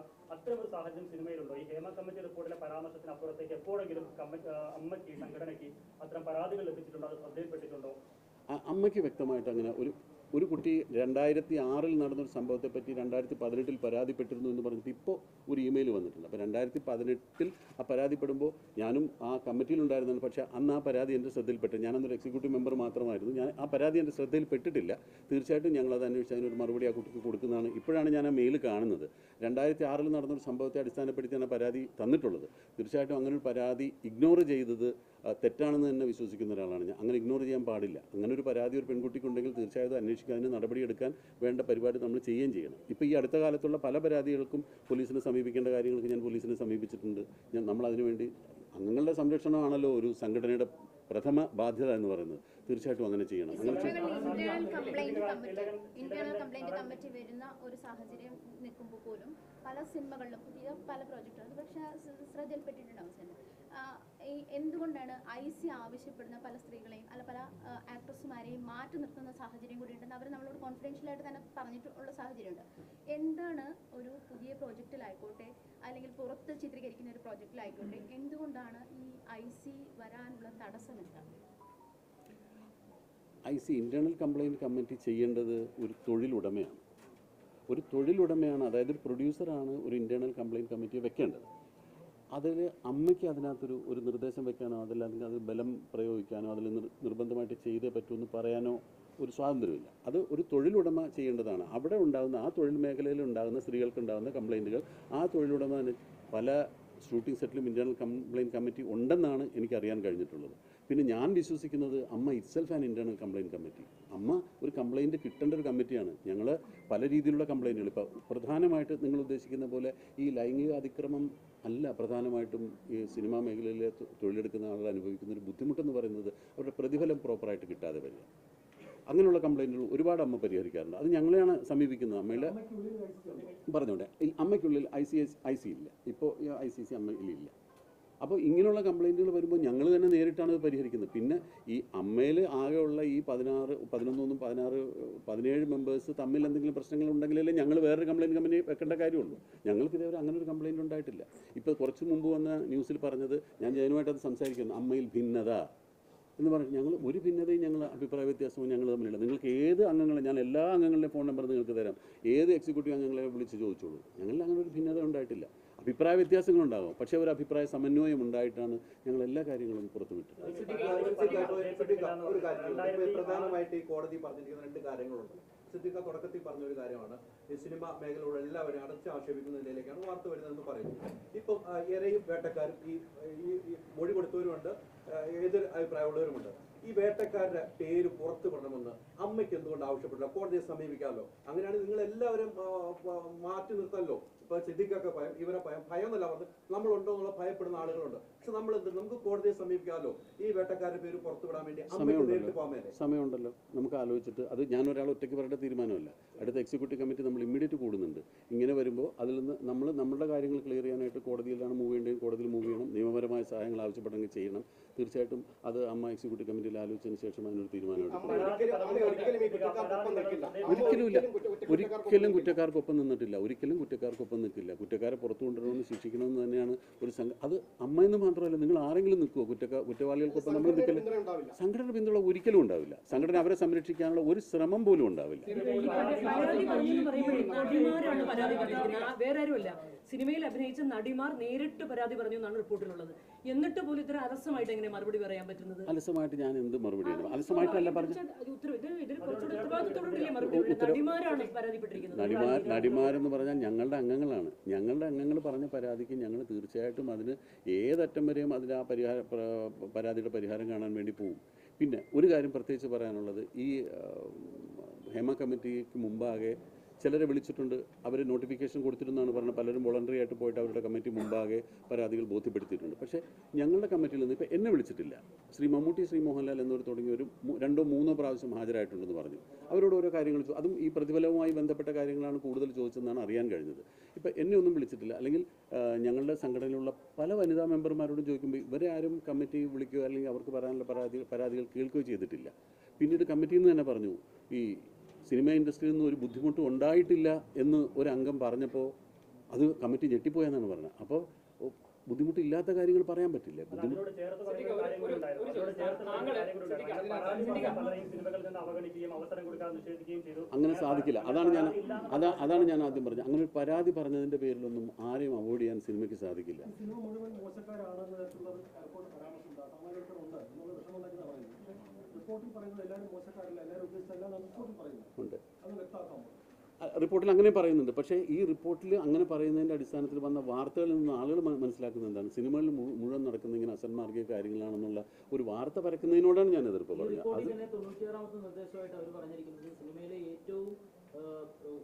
സാഹചര്യം സിനിമയിലുണ്ടോ? ഈ ഹേമ കമ്മിറ്റി റിപ്പോർട്ടിലെ പരാമർശത്തിന് അപ്പുറത്തേക്ക് എപ്പോഴെങ്കിലും അമ്മയ്ക്ക് സംഘടനയ്ക്ക് അത്തരം പരാതികൾ ലഭിച്ചിട്ടുണ്ടോ? അത് ശ്രദ്ധയിൽപ്പെട്ടിട്ടുണ്ടോ? അമ്മയ്ക്ക് വ്യക്തമായിട്ട് അങ്ങനെ ഒരു ഒരു കുട്ടി രണ്ടായിരത്തി ആറിൽ നടന്നൊരു സംഭവത്തെ പറ്റി രണ്ടായിരത്തി പതിനെട്ടിൽ പരാതിപ്പെട്ടിരുന്നു എന്ന് പറഞ്ഞിട്ട് ഇപ്പോൾ ഒരു ഇമെയിൽ വന്നിട്ടുണ്ട്. അപ്പോൾ രണ്ടായിരത്തി പതിനെട്ടിൽ ആ പരാതിപ്പെടുമ്പോൾ ഞാനും ആ കമ്മിറ്റിയിലുണ്ടായിരുന്നു പക്ഷേ അന്ന് ആ പരാതി എന്റെ ശ്രദ്ധയിൽപ്പെട്ടു. ഞാനന്നൊരു എക്സിക്യൂട്ടീവ് മെമ്പർ മാത്രമായിരുന്നു. ഞാൻ ആ പരാതി എന്റെ ശ്രദ്ധയിൽപ്പെട്ടിട്ടില്ല. തീർച്ചയായിട്ടും ഞങ്ങൾ അത് അന്വേഷിച്ച് അതിനൊരു മറുപടി ആ കുട്ടിക്ക് കൊടുക്കുന്നതാണ്. ഇപ്പോഴാണ് ഞാൻ ആ മെയിൽ കാണുന്നത്. രണ്ടായിരത്തി ആറിൽ നടന്നൊരു സംഭവത്തെ അടിസ്ഥാനപ്പെടുത്തിയാണ് പരാതി തന്നിട്ടുള്ളത്. തീർച്ചയായിട്ടും അങ്ങനെ ഒരു പരാതി ഇഗ്നോർ ചെയ്തത് തെറ്റാണെന്ന് തന്നെ വിശ്വസിക്കുന്ന ഒരാളാണ് ഞാൻ. അങ്ങനെ ഇഗ്നോർ ചെയ്യാൻ പാടില്ല. അങ്ങനെ ഒരു പരാതി ഒരു പെൺകുട്ടിക്കുണ്ടെങ്കിൽ തീർച്ചയായും അന്വേഷിക്കാൻ നടപടിയെടുക്കാൻ വേണ്ട പരിപാടി നമ്മൾ ചെയ്യുകയും ചെയ്യണം. ഇപ്പോൾ ഈ അടുത്ത കാലത്തുള്ള പല പരാതികൾക്കും പോലീസിനെ സമീപിക്കേണ്ട കാര്യങ്ങൾക്ക് ഞാൻ പോലീസിനെ സമീപിച്ചിട്ടുണ്ട്. ഞാൻ നമ്മൾ അതിനുവേണ്ടി അംഗങ്ങളുടെ സംരക്ഷണമാണല്ലോ ഒരു സംഘടനയുടെ പ്രഥമ ബാധ്യത എന്ന് പറയുന്നത്. തീർച്ചയായിട്ടും അങ്ങനെ ചെയ്യണം. ഇന്റേണൽ കംപ്ലൈന്റ് കമ്മിറ്റി വരുന്ന ഒരു സാഹചര്യം നിൽക്കുമ്പോൾ പോലും പല സിനിമകളിലും പുതിയ പല പ്രോജക്റ്റുകൾ അത് പക്ഷേ ശ്ര- ശ്രദ്ധയിൽപ്പെട്ടിട്ടുണ്ടാവും ഈ എന്തുകൊണ്ടാണ് ഐ സി ആവശ്യപ്പെടുന്ന പല സ്ത്രീകളെയും അല്ല പല ആക്ട്രസ്സുമാരെയും മാറ്റി നിർത്തുന്ന സാഹചര്യം കൂടി ഉണ്ടെന്ന് അവർ നമ്മളോട് കോൺഫിഡൻഷ്യലായിട്ട് തന്നെ പറഞ്ഞിട്ടുള്ള സാഹചര്യമുണ്ട്. എന്താണ് ഒരു പുതിയ പ്രോജക്റ്റിലായിക്കോട്ടെ അല്ലെങ്കിൽ പുറത്ത് ചിത്രീകരിക്കുന്ന ഒരു പ്രോജക്റ്റിലായിക്കോട്ടെ എന്തുകൊണ്ടാണ് ഈ ഐ സി വരാനുള്ള തടസ്സം എന്താണ് I C internal complaint committee ചെയ്യേണ്ടത് ഒരു തൊഴിലുടമയാണ്. ഒരു തൊഴിലുടമയാണ് അതായത് ഒരു പ്രൊഡ്യൂസറാണ് ഒരു ഇന്റേർണൽ കംപ്ലയിന്റ് കമ്മിറ്റി വെക്കേണ്ടത്. അതിൽ അമ്മയ്ക്ക് അതിനകത്തൊരു ഒരു നിർദ്ദേശം വെക്കാനോ അതല്ലെങ്കിൽ അത് ബലം പ്രയോഗിക്കാനോ അതിൽ നിർബന്ധമായിട്ട് ചെയ്തേ പറ്റുമെന്ന് പറയാനോ ഒരു സ്വാതന്ത്ര്യമില്ല. അത് ഒരു തൊഴിലുടമ ചെയ്യേണ്ടതാണ്. അവിടെ ഉണ്ടാകുന്ന ആ തൊഴിൽ മേഖലയിൽ ഉണ്ടാകുന്ന സ്ത്രീകൾക്ക് ഉണ്ടാകുന്ന കംപ്ലയിന്റുകൾ ആ തൊഴിലുടമ പല ഷൂട്ടിംഗ് സെറ്റിലും ഇന്റേർണൽ കംപ്ലയിന്റ് കമ്മിറ്റി ഉണ്ടെന്നാണ് എനിക്കറിയാൻ കഴിഞ്ഞിട്ടുള്ളത്. പിന്നെ ഞാൻ വിശ്വസിക്കുന്നത് AMMA itself and internal complaint committee. AMMA ഒരു കംപ്ലയിന്റ് കിട്ടേണ്ട ഒരു കമ്മിറ്റിയാണ്. ഞങ്ങൾ പല രീതിയിലുള്ള കംപ്ലയിന്റുകൾ ഇപ്പോൾ പ്രധാനമായിട്ട് നിങ്ങൾ ഉദ്ദേശിക്കുന്ന പോലെ ഈ ലൈംഗിക അതിക്രമം അല്ല പ്രധാനമായിട്ടും ഈ സിനിമാ മേഖലയിലെ തൊഴിലെടുക്കുന്ന ആളുകൾ അനുഭവിക്കുന്ന ഒരു ബുദ്ധിമുട്ടെന്ന് പറയുന്നത് അവരുടെ പ്രതിഫലം പ്രോപ്പറായിട്ട് കിട്ടാതെ വരിക. അങ്ങനെയുള്ള കംപ്ലൈന്റുകൾ ഒരുപാട് അമ്മ പരിഹരിക്കാറുണ്ട്. അത് ഞങ്ങളെയാണ് സമീപിക്കുന്നത്. അമ്മയുടെ പറഞ്ഞോട്ടെ. അമ്മയ്ക്കുള്ളിൽ ഐ സി ഐ സി ഇല്ല. ഇപ്പോൾ ഐ സി സി അമ്മയിലില്ല അപ്പോൾ ഇങ്ങനെയുള്ള കംപ്ലൈന്റുകൾ വരുമ്പോൾ ഞങ്ങൾ തന്നെ നേരിട്ടാണ് ഇത് പരിഹരിക്കുന്നത്. പിന്നെ ഈ അമ്മയിൽ ആകെയുള്ള ഈ പതിനാറ് പതിനൊന്നൊന്നും പതിനാറ് പതിനേഴ് മെമ്പേഴ്സ് തമ്മിൽ എന്തെങ്കിലും പ്രശ്നങ്ങൾ ഉണ്ടെങ്കിലല്ലേ ഞങ്ങൾ വേറൊരു കംപ്ലയിന്റ് കമ്പനി വെക്കേണ്ട കാര്യമുള്ളൂ. ഞങ്ങൾക്ക് ഇതേവരെ അങ്ങനെ ഒരു കംപ്ലയിന്റ് ഉണ്ടായിട്ടില്ല. ഇപ്പോൾ കുറച്ച് മുമ്പ് വന്ന ന്യൂസിൽ പറഞ്ഞത് ഞാൻ ജയനുമായിട്ട് അത് സംസാരിക്കുന്നു. അമ്മയിൽ ഭിന്നത. എന്ന് പറഞ്ഞു ഞങ്ങൾ ഒരു ഭിന്നതയും ഞങ്ങൾ അഭിപ്രായ വ്യത്യാസവും ഞങ്ങൾ തമ്മിലില്ല. നിങ്ങൾക്ക് ഏത് അംഗങ്ങളെ ഞാൻ എല്ലാ അംഗങ്ങളുടെയും ഫോൺ നമ്പർ നിങ്ങൾക്ക് തരാം. ഏത് എക്സിക്യൂട്ടീവ് അംഗങ്ങളെ വിളിച്ച് ചോദിച്ചോളൂ. ഞങ്ങളിൽ അങ്ങനെ ഒരു ഭിന്നത ഉണ്ടായിട്ടില്ല. അഭിപ്രായ വ്യത്യാസങ്ങളുണ്ടാകും പക്ഷേ ഒരു അഭിപ്രായ സമന്വയം ഉണ്ടായിട്ടാണ് ഞങ്ങൾ എല്ലാ കാര്യങ്ങളും പുറത്തുവിട്ടത്. പ്രധാനമായിട്ട് ഈ കോടതി പറഞ്ഞിരിക്കുന്ന രണ്ട് കാര്യങ്ങളുണ്ട്. സിദ്ദിഖ തുടക്കത്തിൽ പറഞ്ഞ ഒരു കാര്യമാണ്. ഈ സിനിമ മേഖലയിലുള്ള എല്ലാവരും അടച്ച് ആക്ഷേപിക്കുന്ന നിലയിലേക്കാണ് വാർത്ത വരുന്നതെന്ന് പറയുന്നു. ഇപ്പം ഇരയും വേട്ടക്കാരും ഈ മൊഴി കൊടുത്തവരുമുണ്ട്. ഏതൊരു അഭിപ്രായമുള്ളവരുമുണ്ട്. ഈ വേട്ടക്കാരുടെ പേര് പുറത്തു വിടണമെന്ന് അമ്മയ്ക്ക് എന്തുകൊണ്ട് ആവശ്യപ്പെട്ടില്ല? കോടതിയെ സമീപിക്കാമല്ലോ. അങ്ങനെയാണ് നിങ്ങൾ എല്ലാവരും മാറ്റി നിർത്തല്ലോ. ഇപ്പൊ സിദ്ദിഖൊക്കെ ഭയം ഇവരെ ഭയം ഭയം എന്നല്ല പറഞ്ഞ് നമ്മളുണ്ടോ എന്നുള്ള ഭയപ്പെടുന്ന ആളുകളുണ്ട്. പക്ഷെ നമ്മൾ എന്ത് നമുക്ക് കോടതിയെ സമീപിക്കാമല്ലോ. ഈ വേട്ടക്കാരുടെ പേര് പുറത്തു വിടാൻ വേണ്ടി അമ്മയ്ക്ക് നേരിട്ട് പോകാൻ മേലെ സമയമുണ്ടല്ലോ. നമുക്ക് ആലോചിച്ചിട്ട് അത് ഞാൻ ഒരാൾ ഒറ്റയ്ക്ക് പറയേണ്ട തീരുമാനമല്ല. അടുത്ത എക്സിക്യൂട്ടീവ് കമ്മിറ്റി നമ്മൾ ഇമ്മീഡിയറ്റ് കൂടുന്നുണ്ട്. ഇങ്ങനെ വരുമ്പോൾ അതിൽ നിന്ന് നമ്മൾ നമ്മുടെ കാര്യങ്ങൾ ക്ലിയർ ചെയ്യാനായിട്ട് കോടതിയിലാണ് മൂവ് ചെയ്യേണ്ടത്. കോടതിയിൽ മൂവ് ചെയ്യണം. നിയമപരമായ സഹായങ്ങൾ ആവശ്യപ്പെട്ടെങ്കിൽ ചെയ്യണം. തീർച്ചയായിട്ടും അത് അമ്മ എക്സിക്യൂട്ടീവ് കമ്മിറ്റിയിൽ ആലോചിച്ചതിന് ശേഷം അതിനൊരു തീരുമാനമെടുക്കും. ഒരിക്കലും ഇല്ല ഒരിക്കലും കുറ്റക്കാർക്കൊപ്പം നിന്നിട്ടില്ല. ഒരിക്കലും കുറ്റക്കാർക്കൊപ്പം നിൽക്കില്ല. കുറ്റക്കാരെ പുറത്തു കൊണ്ടുവരണമെന്ന് ശിക്ഷിക്കണമെന്ന് തന്നെയാണ് ഒരു സംഘ അത് അമ്മയെന്ന് മാത്രമല്ല നിങ്ങൾ ആരെങ്കിലും നിൽക്കുമോ കുറ്റക്കാർ കുറ്റവാളികൾക്കൊപ്പം നമ്മൾ നിൽക്കില്ല. സംഘടന പിന്തുള്ള ഒരിക്കലും ഉണ്ടാവില്ല. സംഘടന അവരെ സംരക്ഷിക്കാനുള്ള ഒരു ശ്രമം പോലും ഉണ്ടാവില്ല. വേറെ ആരുമല്ല. സിനിമയിൽ അഭിനയിച്ച നടിമാർ നേരിട്ട് പരാതി പറഞ്ഞു എന്നാണ് റിപ്പോർട്ടിലുള്ളത്. എന്നിട്ട് പോലും ഇത്ര അലസമായിട്ട് എങ്ങനെ മറുപടി പറയാൻ പറ്റുന്നത്? അലസമായിട്ട് ഞാൻ എന്ത് മറുപടി അലസമായിട്ടല്ല നടിമാർ നടിമാരെന്ന് പറഞ്ഞാൽ ഞങ്ങളുടെ അംഗങ്ങളാണ്. ഞങ്ങളുടെ അംഗങ്ങൾ പറഞ്ഞ പരാതിക്ക് ഞങ്ങൾ തീർച്ചയായിട്ടും അതിന് ഏതറ്റം വരെയും അതിന് ആ പരിഹാര പരാതിയുടെ പരിഹാരം കാണാൻ വേണ്ടി പോകും പിന്നെ ഒരു കാര്യം പ്രത്യേകിച്ച് പറയാനുള്ളത്. ഈ ഹേമ കമ്മിറ്റിക്ക് മുമ്പാകെ ചിലരെ വിളിച്ചിട്ടുണ്ട് അവർ നോട്ടിഫിക്കേഷൻ കൊടുത്തിരുന്നാണ് പറഞ്ഞത്. പലരും വോളണ്ടറി ആയിട്ട് പോയിട്ട് അവരുടെ കമ്മിറ്റി മുമ്പാകെ പരാതികൾ ബോധ്യപ്പെടുത്തിയിട്ടുണ്ട്. പക്ഷേ ഞങ്ങളുടെ കമ്മിറ്റിയിൽ നിന്ന് ഇപ്പോൾ എന്നെ വിളിച്ചിട്ടില്ല. ശ്രീ മമ്മൂട്ടി ശ്രീ മോഹൻലാൽ എന്നിവർ തുടങ്ങിയ ഒരു രണ്ടോ മൂന്നോ പ്രാവശ്യം ഹാജരായിട്ടുണ്ടെന്ന് പറഞ്ഞു. അവരോട് ഓരോ കാര്യങ്ങൾ അതും ഈ പ്രതിഫലവുമായി ബന്ധപ്പെട്ട കാര്യങ്ങളാണ് കൂടുതൽ ചോദിച്ചതെന്നാണ് അറിയാൻ കഴിഞ്ഞത്. ഇപ്പം എന്നെ ഒന്നും വിളിച്ചിട്ടില്ല. അല്ലെങ്കിൽ ഞങ്ങളുടെ സംഘടനയിലുള്ള പല വനിതാ മെമ്പർമാരോടും ചോദിക്കുമ്പോൾ ഇവരെ ആരും കമ്മിറ്റി വിളിക്കുകയോ അല്ലെങ്കിൽ അവർക്ക് പറയാനുള്ള പരാതികൾ പരാതികൾ കേൾക്കുകയോ ചെയ്തിട്ടില്ല. പിന്നീട് കമ്മിറ്റിയിൽ നിന്ന് തന്നെ പറഞ്ഞു ഈ സിനിമ ഇൻഡസ്ട്രിയിൽ നിന്ന് ഒരു ബുദ്ധിമുട്ടും ഉണ്ടായിട്ടില്ല എന്ന് ഒരു അംഗം പറഞ്ഞപ്പോൾ അത് കമ്മിറ്റി ഞെട്ടിപ്പോയെന്നാണ് പറഞ്ഞത്. അപ്പോൾ ബുദ്ധിമുട്ടില്ലാത്ത കാര്യങ്ങൾ പറയാൻ പറ്റില്ല? അങ്ങനെ സാധിക്കില്ല. അതാണ് ഞാൻ അതാ അതാണ് ഞാൻ ആദ്യം പറഞ്ഞത്. അങ്ങനെ ഒരു പരാതി പറഞ്ഞതിന്റെ പേരിലൊന്നും ആരെയും അവോയ്ഡ് ചെയ്യാൻ സിനിമയ്ക്ക് സാധിക്കില്ല. ഉണ്ട്. റിപ്പോർട്ടിൽ അങ്ങനെ പറയുന്നുണ്ട്. പക്ഷേ ഈ റിപ്പോർട്ടിൽ അങ്ങനെ പറയുന്നതിന്റെ അടിസ്ഥാനത്തിൽ വന്ന വാർത്തകളിൽ നിന്ന് ആളുകൾ മനസ്സിലാക്കുന്നത് എന്താണ്? സിനിമകളിൽ മുഴുവൻ നടക്കുന്ന ഇങ്ങനെ അസന്മാർഗിക കാര്യങ്ങളാണെന്നുള്ള ഒരു വാർത്ത പരക്കുന്നതിനോടാണ് ഞാൻ എതിർപ്പ് പറഞ്ഞത്. അത് സിനിമയിലെ ഏറ്റവും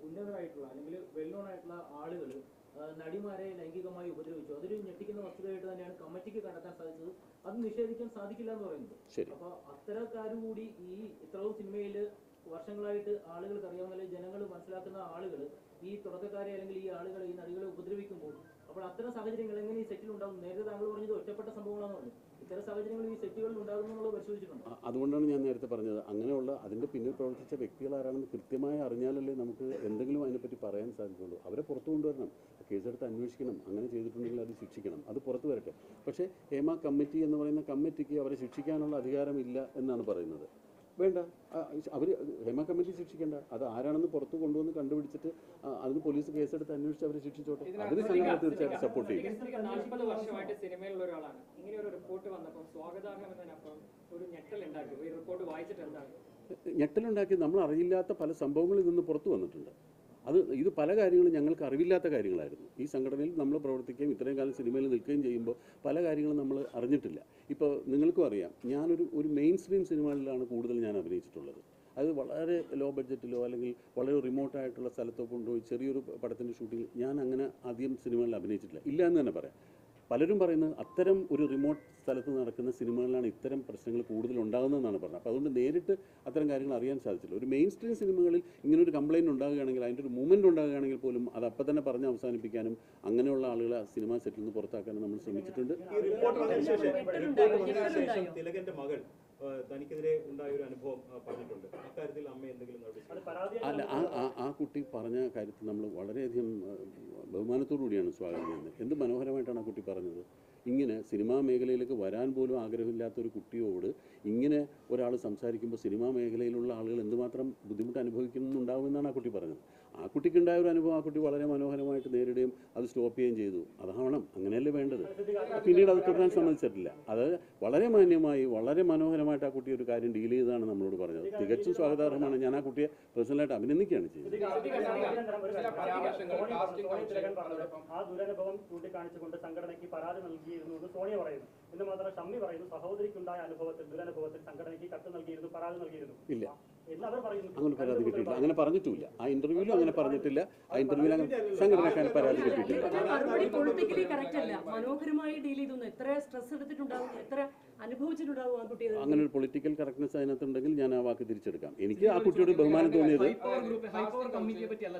ഉന്നതരായിട്ടുള്ള അല്ലെങ്കിൽ ആയിട്ടുള്ള ആളുകൾ നടിമാരെ ലൈംഗികമായി ഉപദ്രവിച്ചു. അതൊരു ഞെട്ടിക്കുന്ന വസ്തുതയായിട്ട് തന്നെയാണ് കമ്മിറ്റിക്ക് കണ്ടെത്താൻ സാധിച്ചത്. അത് നിഷേധിക്കാൻ സാധിക്കില്ല എന്ന് പറയുന്നത്. അപ്പൊ അത്തരക്കാരും കൂടി ഈ ഇത്രയും സിനിമയിൽ വർഷങ്ങളായിട്ട് ആളുകൾക്ക് അറിയാവുന്ന അല്ലെങ്കിൽ ജനങ്ങൾ മനസ്സിലാക്കുന്ന ആളുകൾ ഈ തുടക്കക്കാരെ അല്ലെങ്കിൽ ഈ ആളുകൾ ഈ നടികളെ ഉപദ്രവിക്കുമ്പോൾ അപ്പോൾ അത്തരം സാഹചര്യങ്ങൾ എങ്ങനെ ഈ സെറ്റിൽ ഉണ്ടാകും നേരത്തെ താങ്കൾ പറഞ്ഞത് ഒറ്റപ്പെട്ട സംഭവങ്ങളാണെന്ന് പറഞ്ഞു. ഇത്തരം സാഹചര്യങ്ങൾ ഈ സെറ്റുകളിൽ പരിശോധിച്ചിട്ടുണ്ട്? അതുകൊണ്ടാണ് ഞാൻ നേരത്തെ പറഞ്ഞത്. അങ്ങനെയുള്ള അതിന്റെ പിന്നിൽ പ്രവർത്തിച്ച വ്യക്തികൾ ആരാണെന്ന് കൃത്യമായി അറിഞ്ഞാലല്ലേ നമുക്ക് എന്തെങ്കിലും അതിനെപ്പറ്റി പറയാൻ സാധിക്കുള്ളൂ അവരെ പുറത്തു കൊണ്ടുവരണം. കേസെടുത്ത് അന്വേഷിക്കണം. അങ്ങനെ ചെയ്തിട്ടുണ്ടെങ്കിൽ അത് ശിക്ഷിക്കണം. അത് പുറത്തു വരട്ടെ. പക്ഷേ ഹേമ കമ്മിറ്റി എന്ന് പറയുന്ന കമ്മിറ്റിക്ക് അവരെ ശിക്ഷിക്കാനുള്ള അധികാരമില്ല എന്നാണ് പറയുന്നത്. വേണ്ട. അവർ ഹേമ കമ്മിറ്റി ശിക്ഷിക്കേണ്ട. അത് ആരാണെന്ന് പുറത്തു കൊണ്ടുവന്ന് കണ്ടുപിടിച്ചിട്ട് അതിന് പോലീസ് കേസെടുത്ത് അന്വേഷിച്ച് അവരെ ശിക്ഷിച്ചോട്ടെ? അതിന് സംഘടന തീർച്ചയായിട്ടും സപ്പോർട്ട് ചെയ്യും. നാൽപ്പത് വർഷമായിട്ട് സിനിമയിലുള്ള ഒരാളാണ്. ഇങ്ങനെ ഒരു റിപ്പോർട്ട് വന്നപ്പോൾ സ്വാഗതാർഹം എന്നതിനപ്പുറം ഒരു ഞെട്ടൽ ഉണ്ടാക്കി. ഈ റിപ്പോർട്ട് വായിച്ചിട്ട് എന്താണ്? ഞെട്ടലുണ്ടാക്കി. നമ്മൾ അറിയില്ലാത്ത പല സംഭവങ്ങളിൽ നിന്ന് പുറത്തു വന്നിട്ടുണ്ട്. അത് ഇത് പല കാര്യങ്ങളും ഞങ്ങൾക്ക് അറിവില്ലാത്ത കാര്യങ്ങളായിരുന്നു. ഈ സംഘടനയിൽ നമ്മൾ പ്രവർത്തിക്കുകയും ഇത്രയും കാലം സിനിമയിൽ നിൽക്കുകയും ചെയ്യുമ്പോൾ പല കാര്യങ്ങളും നമ്മൾ അറിഞ്ഞിട്ടില്ല. ഇപ്പോൾ നിങ്ങൾക്കും അറിയാം ഞാനൊരു ഒരു മെയിൻ സ്ട്രീം സിനിമകളിലാണ് കൂടുതൽ ഞാൻ അഭിനയിച്ചിട്ടുള്ളത്. അത് വളരെ ലോ ബഡ്ജറ്റിലോ അല്ലെങ്കിൽ വളരെ റിമോട്ടായിട്ടുള്ള സ്ഥലത്തോ കൊണ്ടുപോയി ചെറിയൊരു പടത്തിന്റെ ഷൂട്ടിംഗ് ഞാൻ അങ്ങനെ ആദ്യം സിനിമകളിൽ അഭിനയിച്ചിട്ടില്ല. ഇല്ല എന്ന് തന്നെ പറയാം. പലരും പറയുന്നത് അത്തരം ഒരു റിമോട്ട് സ്ഥലത്ത് നടക്കുന്ന സിനിമകളിലാണ് ഇത്തരം പ്രശ്നങ്ങൾ കൂടുതൽ ഉണ്ടാകുന്നതെന്നാണ് പറഞ്ഞത്. അപ്പോൾ അതുകൊണ്ട് നേരിട്ട് അത്തരം കാര്യങ്ങൾ അറിയാൻ സാധിച്ചില്ല. ഒരു മെയിൻ സ്ട്രീം സിനിമകളിൽ ഇങ്ങനെ ഒരു കംപ്ലയിന്റ് ഉണ്ടാകുകയാണെങ്കിൽ അതിന്റെ ഒരു മൂവ്മെന്റ് ഉണ്ടാകുകയാണെങ്കിൽ പോലും അത് അപ്പം തന്നെ പറഞ്ഞ് അവസാനിപ്പിക്കാനും അങ്ങനെയുള്ള ആളുകളെ ആ സിനിമാ സെറ്റിൽ നിന്ന് പുറത്താക്കാനും നമ്മൾ ശ്രമിച്ചിട്ടുണ്ട്? തിലകന്റെ മകൾ ആ, തനിക്കെതിരെ ഉണ്ടായ ഒരു അനുഭവം ആ, പറഞ്ഞിട്ടുണ്ട്. അക്കാര്യത്തിൽ അമ്മ എന്തെങ്കിലും അത് പരാതി അല്ല ആ ആ കുട്ടി പറഞ്ഞ കാര്യത്തിൽ നമ്മൾ വളരെയധികം ബഹുമാനത്തോടു കൂടിയാണ് സ്വാഗതം ചെയ്യുന്നത്. എന്ത് മനോഹരമായിട്ടാണ് ആ കുട്ടി പറഞ്ഞത്? ഇങ്ങനെ സിനിമാ മേഖലയിലേക്ക് വരാൻ പോലും ആഗ്രഹമില്ലാത്ത ഒരു കുട്ടിയോട് ഇങ്ങനെ ഒരാൾ സംസാരിക്കുമ്പോൾ സിനിമാ മേഖലയിലുള്ള ആളുകൾ എന്തുമാത്രം ബുദ്ധിമുട്ട് അനുഭവിക്കുന്നുണ്ടാവുമെന്നാണ് ആ കുട്ടി പറഞ്ഞത്. ആ കുട്ടിക്കുണ്ടായ ഒരു അനുഭവം ആ കുട്ടി വളരെ മനോഹരമായിട്ട് നേരിടുകയും അത് സ്റ്റോപ്പ് ചെയ്യുകയും ചെയ്തു. അതാവണം. അങ്ങനെയല്ലേ വേണ്ടത്? പിന്നീട് അത് തുടരാൻ സമ്മതിച്ചിട്ടില്ല. അത് വളരെ മാന്യമായി വളരെ മനോഹരമായിട്ട് ആ കുട്ടി ഒരു കാര്യം ഡീൽ ചെയ്താണ് നമ്മളോട് പറഞ്ഞത്. തികച്ചും സ്വാഗതാർഹമാണ്. ഞാൻ ആ കുട്ടിയെ പേഴ്സണലായിട്ട് അഭിനന്ദിക്കുകയാണ് ചെയ്യുന്നത്. ആ ദുരനുഭവം ചൂണ്ടിക്കാണിച്ചുകൊണ്ട് സംഘടനയ്ക്ക് പരാതി നൽകിയിരുന്നു സോണിയ പറയുന്നു എന്ന് മാത്രമല്ല ഷമ്മി പറയുന്നു സഹോദരിക്കുണ്ടായ അനുഭവത്തിൽ ദുരനുഭവത്തിൽ സംഘടനയ്ക്ക് കത്ത് നൽകിയിരുന്നു പരാതി നൽകിയിരുന്നു. ഇല്ല. അങ്ങനെ പരാതി കിട്ടിയിട്ടില്ല. അങ്ങനെ പറഞ്ഞിട്ടില്ല. ആ ഇന്റർവ്യൂവിലും അങ്ങനെ പറഞ്ഞിട്ടില്ല. ആ ഇന്റർവ്യൂവിൽ അങ്ങനെ സംഘടനക്കാൻ പരാതി കിട്ടിയിട്ടില്ല. അങ്ങനെ ഒരു പൊളിറ്റിക്കൽ കറക്റ്റ്നസ് അതിനകത്തുണ്ടെങ്കിൽ ഞാൻ ആ വാക്ക് തിരിച്ചെടുക്കാം. എനിക്ക് ആ കുട്ടിയോട് ബഹുമാനം തോന്നിയത്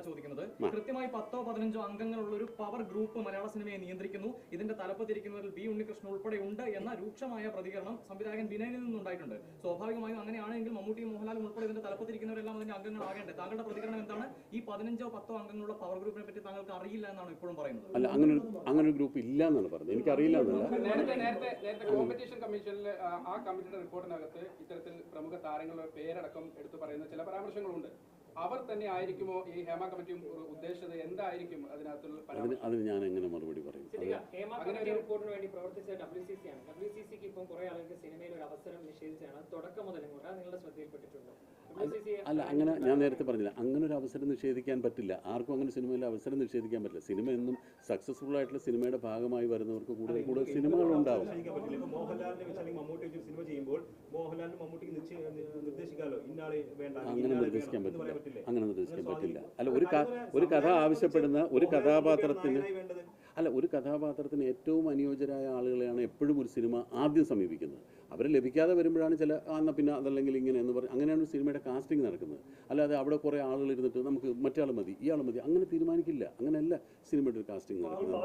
ചോദിക്കുന്നത്. കൃത്യമായി പത്തോ പതിനഞ്ചോ അംഗങ്ങളുള്ള ഒരു പവർ ഗ്രൂപ്പ് മലയാള സിനിമയെ നിയന്ത്രിക്കുന്നു. ഇതിന്റെ തലപ്പത്തിരിക്കുന്നവരിൽ ബി ഉണ്ണികൃഷ്ണൻ ഉൾപ്പെടെ ഉണ്ട് എന്ന രൂക്ഷമായ പ്രതികരണം സംവിധായകൻ വിനയനിൽ നിന്നുണ്ടായിട്ടുണ്ട്. സ്വാഭാവികമായും അങ്ങനെയാണെങ്കിൽ മമ്മൂട്ടി മോഹൻലാലും ഉൾപ്പെടെ ഇതിന്റെ അതിന്റെ തലപ്പത്തിരിക്കുന്നവരെല്ലാം അതിന്റെ അംഗങ്ങളാകേണ്ടത് താങ്കളുടെ പ്രതികരണം എന്താണ്? ഈ പതിനഞ്ചോ പത്തോ അംഗങ്ങളുള്ള പവർ ഗ്രൂപ്പിനെ പറ്റി താങ്കൾക്ക് അറിയില്ല എന്നാണ് ഇപ്പോഴും പറയുന്നത്. അല്ല അങ്ങനെ ഒരു അങ്ങനെ ഒരു ഗ്രൂപ്പ് ഇല്ല എന്നാണ് പറഞ്ഞത്. എനിക്ക് അറിയില്ല എന്നല്ല. നേരത്തെ നേരത്തെ നേരത്തെ കോമ്പറ്റീഷൻ കമ്മീഷനിൽ ആ കമ്മിറ്റിയുടെ റിപ്പോർട്ടിനകത്ത് ഇത്തരത്തിൽ പ്രമുഖ താരങ്ങളുടെ പേരടക്കം എടുത്തു പറയുന്ന ചില പരാമർശങ്ങളുണ്ട്. അവർ തന്നെ ആയിരിക്കുമോ ഈ ഹേമ കമ്മിറ്റി ഉദ്ദേശിച്ചത് എന്തായിരിക്കും അതിനകത്തുള്ള അതിന് ഞാൻ എങ്ങനെ മറുപടി പറയും? ഹേമ അങ്ങനെ കമ്മിറ്റി ഒരു- റിപ്പോർട്ടിന് വേണ്ടി പ്രവർത്തിച്ച ഡബ്ല്യു സി സി ആണ്. ഡബ്ല്യു സി സിക്ക് ഇപ്പം കുറെ ആളുകൾക്ക് സിനിമയിൽ ഒരു അവസരം നിഷേധിച്ചാണ്. തുടക്കം മുതൽ ഇങ്ങോട്ട് നിങ്ങളുടെ ശ്രദ്ധയിൽപ്പെട്ടിട്ടുണ്ട്. അല്ല അങ്ങനെ ഞാൻ നേരത്തെ പറഞ്ഞില്ല. അങ്ങനെ ഒരു അവസരം നിഷേധിക്കാൻ പറ്റില്ല. ആർക്കും അങ്ങനെ സിനിമയിൽ അവസരം നിഷേധിക്കാൻ പറ്റില്ല. സിനിമ എന്നും സക്സസ്ഫുൾ ആയിട്ടുള്ള സിനിമയുടെ ഭാഗമായി വരുന്നവർക്ക് കൂടുതൽ കൂടുതൽ സിനിമകൾ ഉണ്ടാവും. നിശ്ചയിക്കാൻ പറ്റില്ല. ഇപ്പൊ മോഹൻലാലിനെ വെച്ച് അല്ലെങ്കിൽ മമ്മൂട്ടി വെച്ച് സിനിമ ചെയ്യുമ്പോൾ മോഹൻലാലിന് മമ്മൂട്ടിക്ക് നിശ്ചയ- ഇന്നാളെ വേണ്ട അങ്ങനെ നിർദ്ദേശിക്കാൻ പറ്റില്ലേ? അങ്ങനെ നിർദ്ദേശിക്കാൻ പറ്റില്ല. അല്ല ഒരു ഒരു കഥ ആവശ്യപ്പെടുന്ന ഒരു കഥാപാത്രത്തിന് അല്ല ഒരു കഥാപാത്രത്തിന് ഏറ്റവും അനുയോജ്യരായ ആളുകളെയാണ് എപ്പോഴും ഒരു സിനിമ ആദ്യം സമീപിക്കുന്നത്. അവരെ ലഭിക്കാതെ വരുമ്പോഴാണ് ചില എന്നാൽ പിന്നെ അതല്ലെങ്കിൽ ഇങ്ങനെ എന്ന് പറഞ്ഞ് അങ്ങനെയാണ് ഒരു സിനിമയുടെ കാസ്റ്റിംഗ് നടക്കുന്നത്. അല്ലാതെ അവിടെ കുറേ ആളുകൾ ഇരുന്നിട്ട് നമുക്ക് മറ്റേ മതി ഇയാൾ മതി അങ്ങനെ തീരുമാനിക്കില്ല. അങ്ങനെയല്ല സിനിമയുടെ ഒരു കാസ്റ്റിംഗ് നടക്കുന്നത്.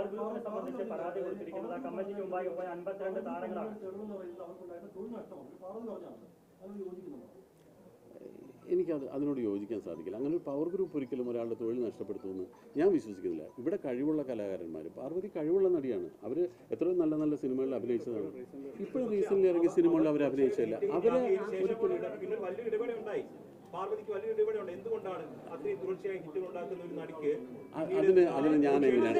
എനിക്കത് അതിനോട് യോജിക്കാൻ സാധിക്കില്ല. അങ്ങനെ ഒരു പവർ ഗ്രൂപ്പ് ഒരിക്കലും ഒരാളുടെ തൊഴിൽ നഷ്ടപ്പെടുത്തുമെന്ന് ഞാൻ വിശ്വസിക്കുന്നില്ല. ഇവിടെ കഴിവുള്ള കലാകാരന്മാർ പാർവതി കഴിവുള്ള നടിയാണ്. അവർ എത്ര നല്ല നല്ല സിനിമകളിൽ അഭിനയിച്ചതാണ്. ഇപ്പോഴും റീസെന്റ് ഇറങ്ങിയ സിനിമകളിൽ അവർ അഭിനയിച്ചില്ല അവരെ പാർവതിക്ക് വലിയ ഇടപെടൽ ഉണ്ട് എന്തുകൊണ്ടാണ് അത്രയും തുടർച്ചയായി ഹിറ്റുകൾ ഉണ്ടാക്കുന്ന ഒരു നടിക്ക് അതിന് അതിന് ഞാൻ എങ്ങനെയാണ്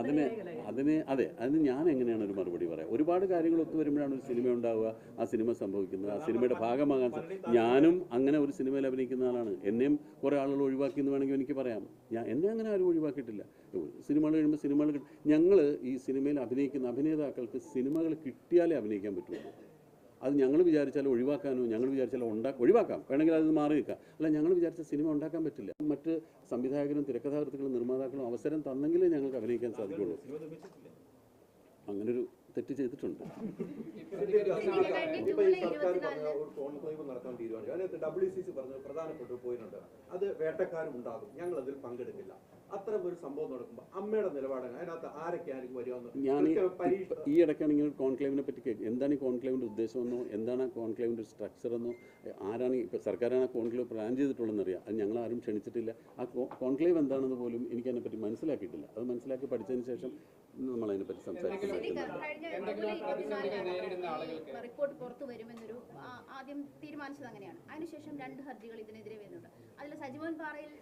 അതിന് അതിന് അതെ അതിന് ഞാൻ എങ്ങനെയാണ് ഒരു മറുപടി പറയാം? ഒരുപാട് കാര്യങ്ങൾ ഒത്തു വരുമ്പോഴാണ് ഒരു സിനിമ ഉണ്ടാവുക ആ സിനിമ സംഭവിക്കുന്നത്. ആ സിനിമയുടെ ഭാഗമാകാൻ ഞാനും അങ്ങനെ ഒരു സിനിമയിൽ അഭിനയിക്കുന്ന ആളാണ്. എന്നെയും കുറേ ആളുകൾ ഒഴിവാക്കി എന്ന് വേണമെങ്കിൽ എനിക്ക് പറയാം. ഞാൻ എന്നെ അങ്ങനെ ആരും ഒഴിവാക്കിയിട്ടില്ല. സിനിമകൾ കഴിയുമ്പോൾ സിനിമകൾ ഞങ്ങൾ ഈ സിനിമയിൽ അഭിനയിക്കുന്ന അഭിനേതാക്കൾക്ക് സിനിമകൾ കിട്ടിയാലേ അഭിനയിക്കാൻ പറ്റുള്ളൂ. അത് ഞങ്ങൾ വിചാരിച്ചാൽ ഒഴിവാക്കാനോ ഞങ്ങൾ വിചാരിച്ചാൽ ഉണ്ടാ ഒഴിവാക്കാം. വേണമെങ്കിൽ അത് മാറി നിൽക്കാം. അല്ല ഞങ്ങൾ വിചാരിച്ച സിനിമ ഉണ്ടാക്കാൻ പറ്റില്ല. മറ്റ് സംവിധായകരും തിരക്കഥാകൃത്തുക്കളും നിർമ്മാതാക്കളും അവസരം തന്നെങ്കിലേ ഞങ്ങൾക്ക് അഭിനയിക്കാൻ സാധിക്കുള്ളൂ. അങ്ങനൊരു തെറ്റ് ചെയ്തിട്ടുണ്ട്. ഇപ്പൊ ഉണ്ട്. അത് വേട്ടക്കാരും ഉണ്ടാകും. ഞങ്ങൾ അതിൽ പങ്കെടുക്കില്ല. അത്തരം ഒരു സംഭവം നടക്കുമ്പോൾ അമ്മയുടെ നിലപാടാണ് അതിനകത്ത് ആരൊക്കെ ആയിരിക്കും വരുമെന്ന് ഞാൻ ഈ- ഇടയ്ക്കാണ് ഇങ്ങനെ ഒരു കോൺക്ലേവിനെ പറ്റി കേൾക്കും എന്താണ് ഈ കോൺക്ലേവിന്റെ ഉദ്ദേശമെന്നോ എന്താണ് കോൺക്ലേവിന്റെ കോൺക്ലേവിന്റെ സ്ട്രക്ചർ എന്നോ ആരാണ് ഇപ്പോൾ സർക്കാരാണ് കോൺക്ലേവ് പ്ലാൻ ചെയ്തിട്ടുള്ളതെന്നറിയാം. അത് ഞങ്ങൾ ആരും ക്ഷണിച്ചിട്ടില്ല. ആ കോൺക്ലേവ് എന്താണെന്ന് പോലും എനിക്ക് അതിനെപ്പറ്റി മനസ്സിലാക്കിയിട്ടില്ല. അത് മനസ്സിലാക്കി പഠിച്ചതിന് ശേഷം നമ്മൾ അതിനെപ്പറ്റി ഈ റിപ്പോർട്ട് പുറത്തു വരുമെന്നൊരു ആദ്യം തീരുമാനിച്ചത് അങ്ങനെയാണ്. അതിനുശേഷം രണ്ട് ഹർജികൾ ഇതിനെതിരെ വരുന്നുണ്ട്. അതിൽ സജിമോൻ പാറയിൽ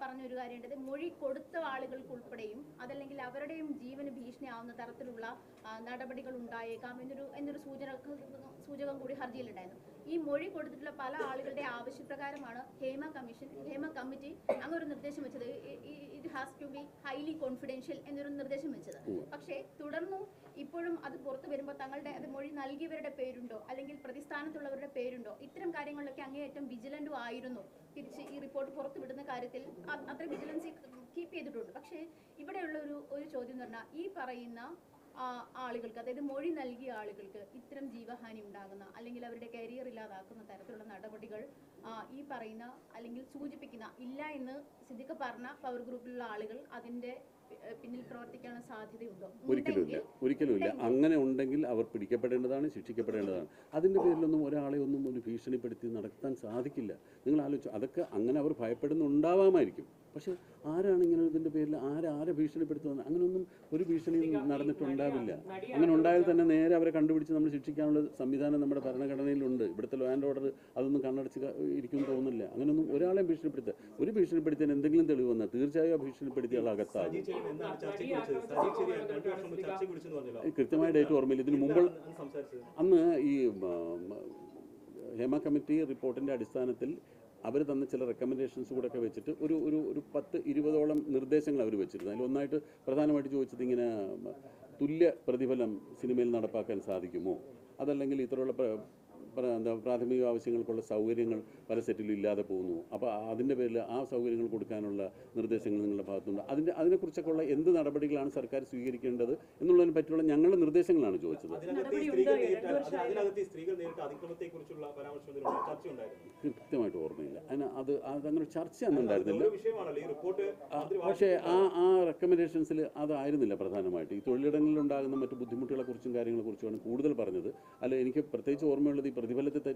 പറഞ്ഞ പറഞ്ഞൊരു കാര്യമുണ്ട്. മൊഴി കൊടുത്ത ആളുകൾക്ക് ഉൾപ്പെടെയും അതല്ലെങ്കിൽ അവരുടെയും ജീവന് ഭീഷണിയാവുന്ന തരത്തിലുള്ള നടപടികൾ ഉണ്ടായേക്കാം എന്നൊരു എന്നൊരു സൂചന സൂചകം കൂടി ഹർജിയിലുണ്ടായിരുന്നു. ഈ മൊഴി കൊടുത്തിട്ടുള്ള പല ആളുകളുടെ ആവശ്യപ്രകാരമാണ് ഹേമ കമ്മീഷൻ ഹേമ കമ്മിറ്റി അങ്ങനെ ഒരു നിർദ്ദേശം വെച്ചത്. It has to be highly confidential എന്നൊരു നിർദ്ദേശം വെച്ചത്. പക്ഷേ തുടർന്നു ഇപ്പോഴും അത് പുറത്തു വരുമ്പോൾ തങ്ങളുടെ അത് മൊഴി നൽകിയവരുടെ പേരുണ്ടോ? അല്ലെങ്കിൽ പ്രതിസ്ഥാനത്തുള്ളവരുടെ പേരുണ്ടോ? ഇത്തരം കാര്യങ്ങളിലൊക്കെ അങ്ങേയറ്റം വിജിലന്റും ആയിരുന്നു. തിരിച്ച് ഈ റിപ്പോർട്ട് പുറത്തു വിടുന്ന കാര്യത്തിൽ അത്ര വിജിലൻസി കീപ്പ് ചെയ്തിട്ടുണ്ട്. പക്ഷേ ഇവിടെയുള്ള ഒരു ഒരു ചോദ്യം എന്ന് പറഞ്ഞാൽ ഈ പറയുന്ന ആളുകൾക്ക് അതായത് മൊഴി നൽകിയ ആളുകൾക്ക് ഇത്തരം ജീവഹാനി ഉണ്ടാകുന്ന അല്ലെങ്കിൽ അവരുടെ കരിയർ ഇല്ലാതാക്കുന്ന തരത്തിലുള്ള നടപടികൾ ഈ പറയുന്ന അല്ലെങ്കിൽ സൂചിപ്പിക്കുന്ന ഇല്ല എന്ന് സിദ്ദിഖ് പറഞ്ഞ പവർ ഗ്രൂപ്പിലുള്ള ആളുകൾ അതിന്റെ ഏഹ്, പിന്നിൽ പ്രവർത്തിക്കാനുള്ള സാധ്യതയുണ്ടോ? ഒരിക്കലുമില്ല ഒരിക്കലുമില്ല അങ്ങനെ ഉണ്ടെങ്കിൽ അവർ പിടിക്കപ്പെടേണ്ടതാണ് ശിക്ഷിക്കപ്പെടേണ്ടതാണ്. അതിന്റെ പേരിലൊന്നും ഒരാളെ ഒന്നും ഒരു ഭീഷണിപ്പെടുത്തി നടത്താൻ സാധിക്കില്ല. നിങ്ങൾ ആലോചിച്ചു അതൊക്കെ അങ്ങനെ അവർ ഭയപ്പെടുന്നുണ്ടാവാമായിരിക്കും. പക്ഷെ ആരാണ് ഇങ്ങനെ ഇതിന്റെ പേരിൽ ആരെ ആരെ ഭീഷണിപ്പെടുത്തുന്നത് അങ്ങനെയൊന്നും ഒരു ഭീഷണിയും നടന്നിട്ടുണ്ടാവില്ല. അങ്ങനെ ഉണ്ടായാൽ തന്നെ നേരെ അവരെ കണ്ടുപിടിച്ച് നമ്മൾ ശിക്ഷിക്കാനുള്ള സംവിധാനം നമ്മുടെ ഭരണഘടനയിലുണ്ട്. ഇവിടുത്തെ ലോ ആൻഡ് ഓർഡർ അതൊന്നും കണ്ണടച്ച് ഇരിക്കുമെന്ന് ഇരിക്കും തോന്നുന്നില്ല. അങ്ങനെയൊന്നും ഒരാളെയും ഭീഷണിപ്പെടുത്തുക ഒരു ഭീഷണിപ്പെടുത്തിയതിന് എന്തെങ്കിലും തെളിവ് വന്നാൽ തീർച്ചയായും ആ ഭീഷണിപ്പെടുത്തിയ ആൾ അകത്താകും കൃത്യമായ ഡേറ്റ് ഓർമ്മയില്ല. ഇതിന് മുമ്പ് അന്ന് ഈ ഹേമ കമ്മിറ്റി റിപ്പോർട്ടിന്റെ അടിസ്ഥാനത്തിൽ അവർ തന്ന ചില റെക്കമെൻഡേഷൻസ് കൂടെ ഒക്കെ വെച്ചിട്ട് ഒരു ഒരു ഒരു പത്ത് ഇരുപതോളം നിർദ്ദേശങ്ങൾ അവർ വെച്ചിരുന്നു. അതിൽ ഒന്നായിട്ട് പ്രധാനമായിട്ട് ചോദിച്ചത് ഇങ്ങനെ തുല്യ പ്രതിഫലം സിനിമയിൽ നടപ്പാക്കാൻ സാധിക്കുമോ? അതല്ലെങ്കിൽ ഇത്തരമുള്ള എന്താ പ്രാഥമിക ആവശ്യങ്ങൾക്കുള്ള സൗകര്യങ്ങൾ പല സെറ്റിലും ഇല്ലാതെ പോകുന്നു. അപ്പോൾ അതിന്റെ പേരിൽ ആ സൗകര്യങ്ങൾ കൊടുക്കാനുള്ള നിർദ്ദേശങ്ങൾ നിങ്ങളുടെ ഭാഗത്തുണ്ട്. അതിന്റെ അതിനെക്കുറിച്ചൊക്കെ ഉള്ള എന്ത് നടപടികളാണ് സർക്കാർ സ്വീകരിക്കേണ്ടത് എന്നുള്ളതിനെ പറ്റിയുള്ള ഞങ്ങളുടെ നിർദ്ദേശങ്ങളാണ് ചോദിച്ചത്. കൃത്യമായിട്ട് ഓർമ്മയില്ല. അതിന് അത് അതങ്ങനെ ചർച്ച അന്നുണ്ടായിരുന്നില്ല ഉണ്ടായിരുന്നില്ല. ഈ റിപ്പോർട്ട് ആ, പക്ഷേ ആ ആ റെക്കമെൻഡേഷൻസിൽ അതായിരുന്നില്ല പ്രധാനമായിട്ട്. ഈ തൊഴിലിടങ്ങളിൽ ഉണ്ടാകുന്ന മറ്റു ബുദ്ധിമുട്ടുകളെ കുറിച്ചും കാര്യങ്ങളെ കുറിച്ചുമാണ് കൂടുതൽ പറഞ്ഞത്. അല്ല എനിക്ക് പ്രത്യേകിച്ച് ഓർമ്മയുള്ളത് ഈ പ്രതിഫലത്തെ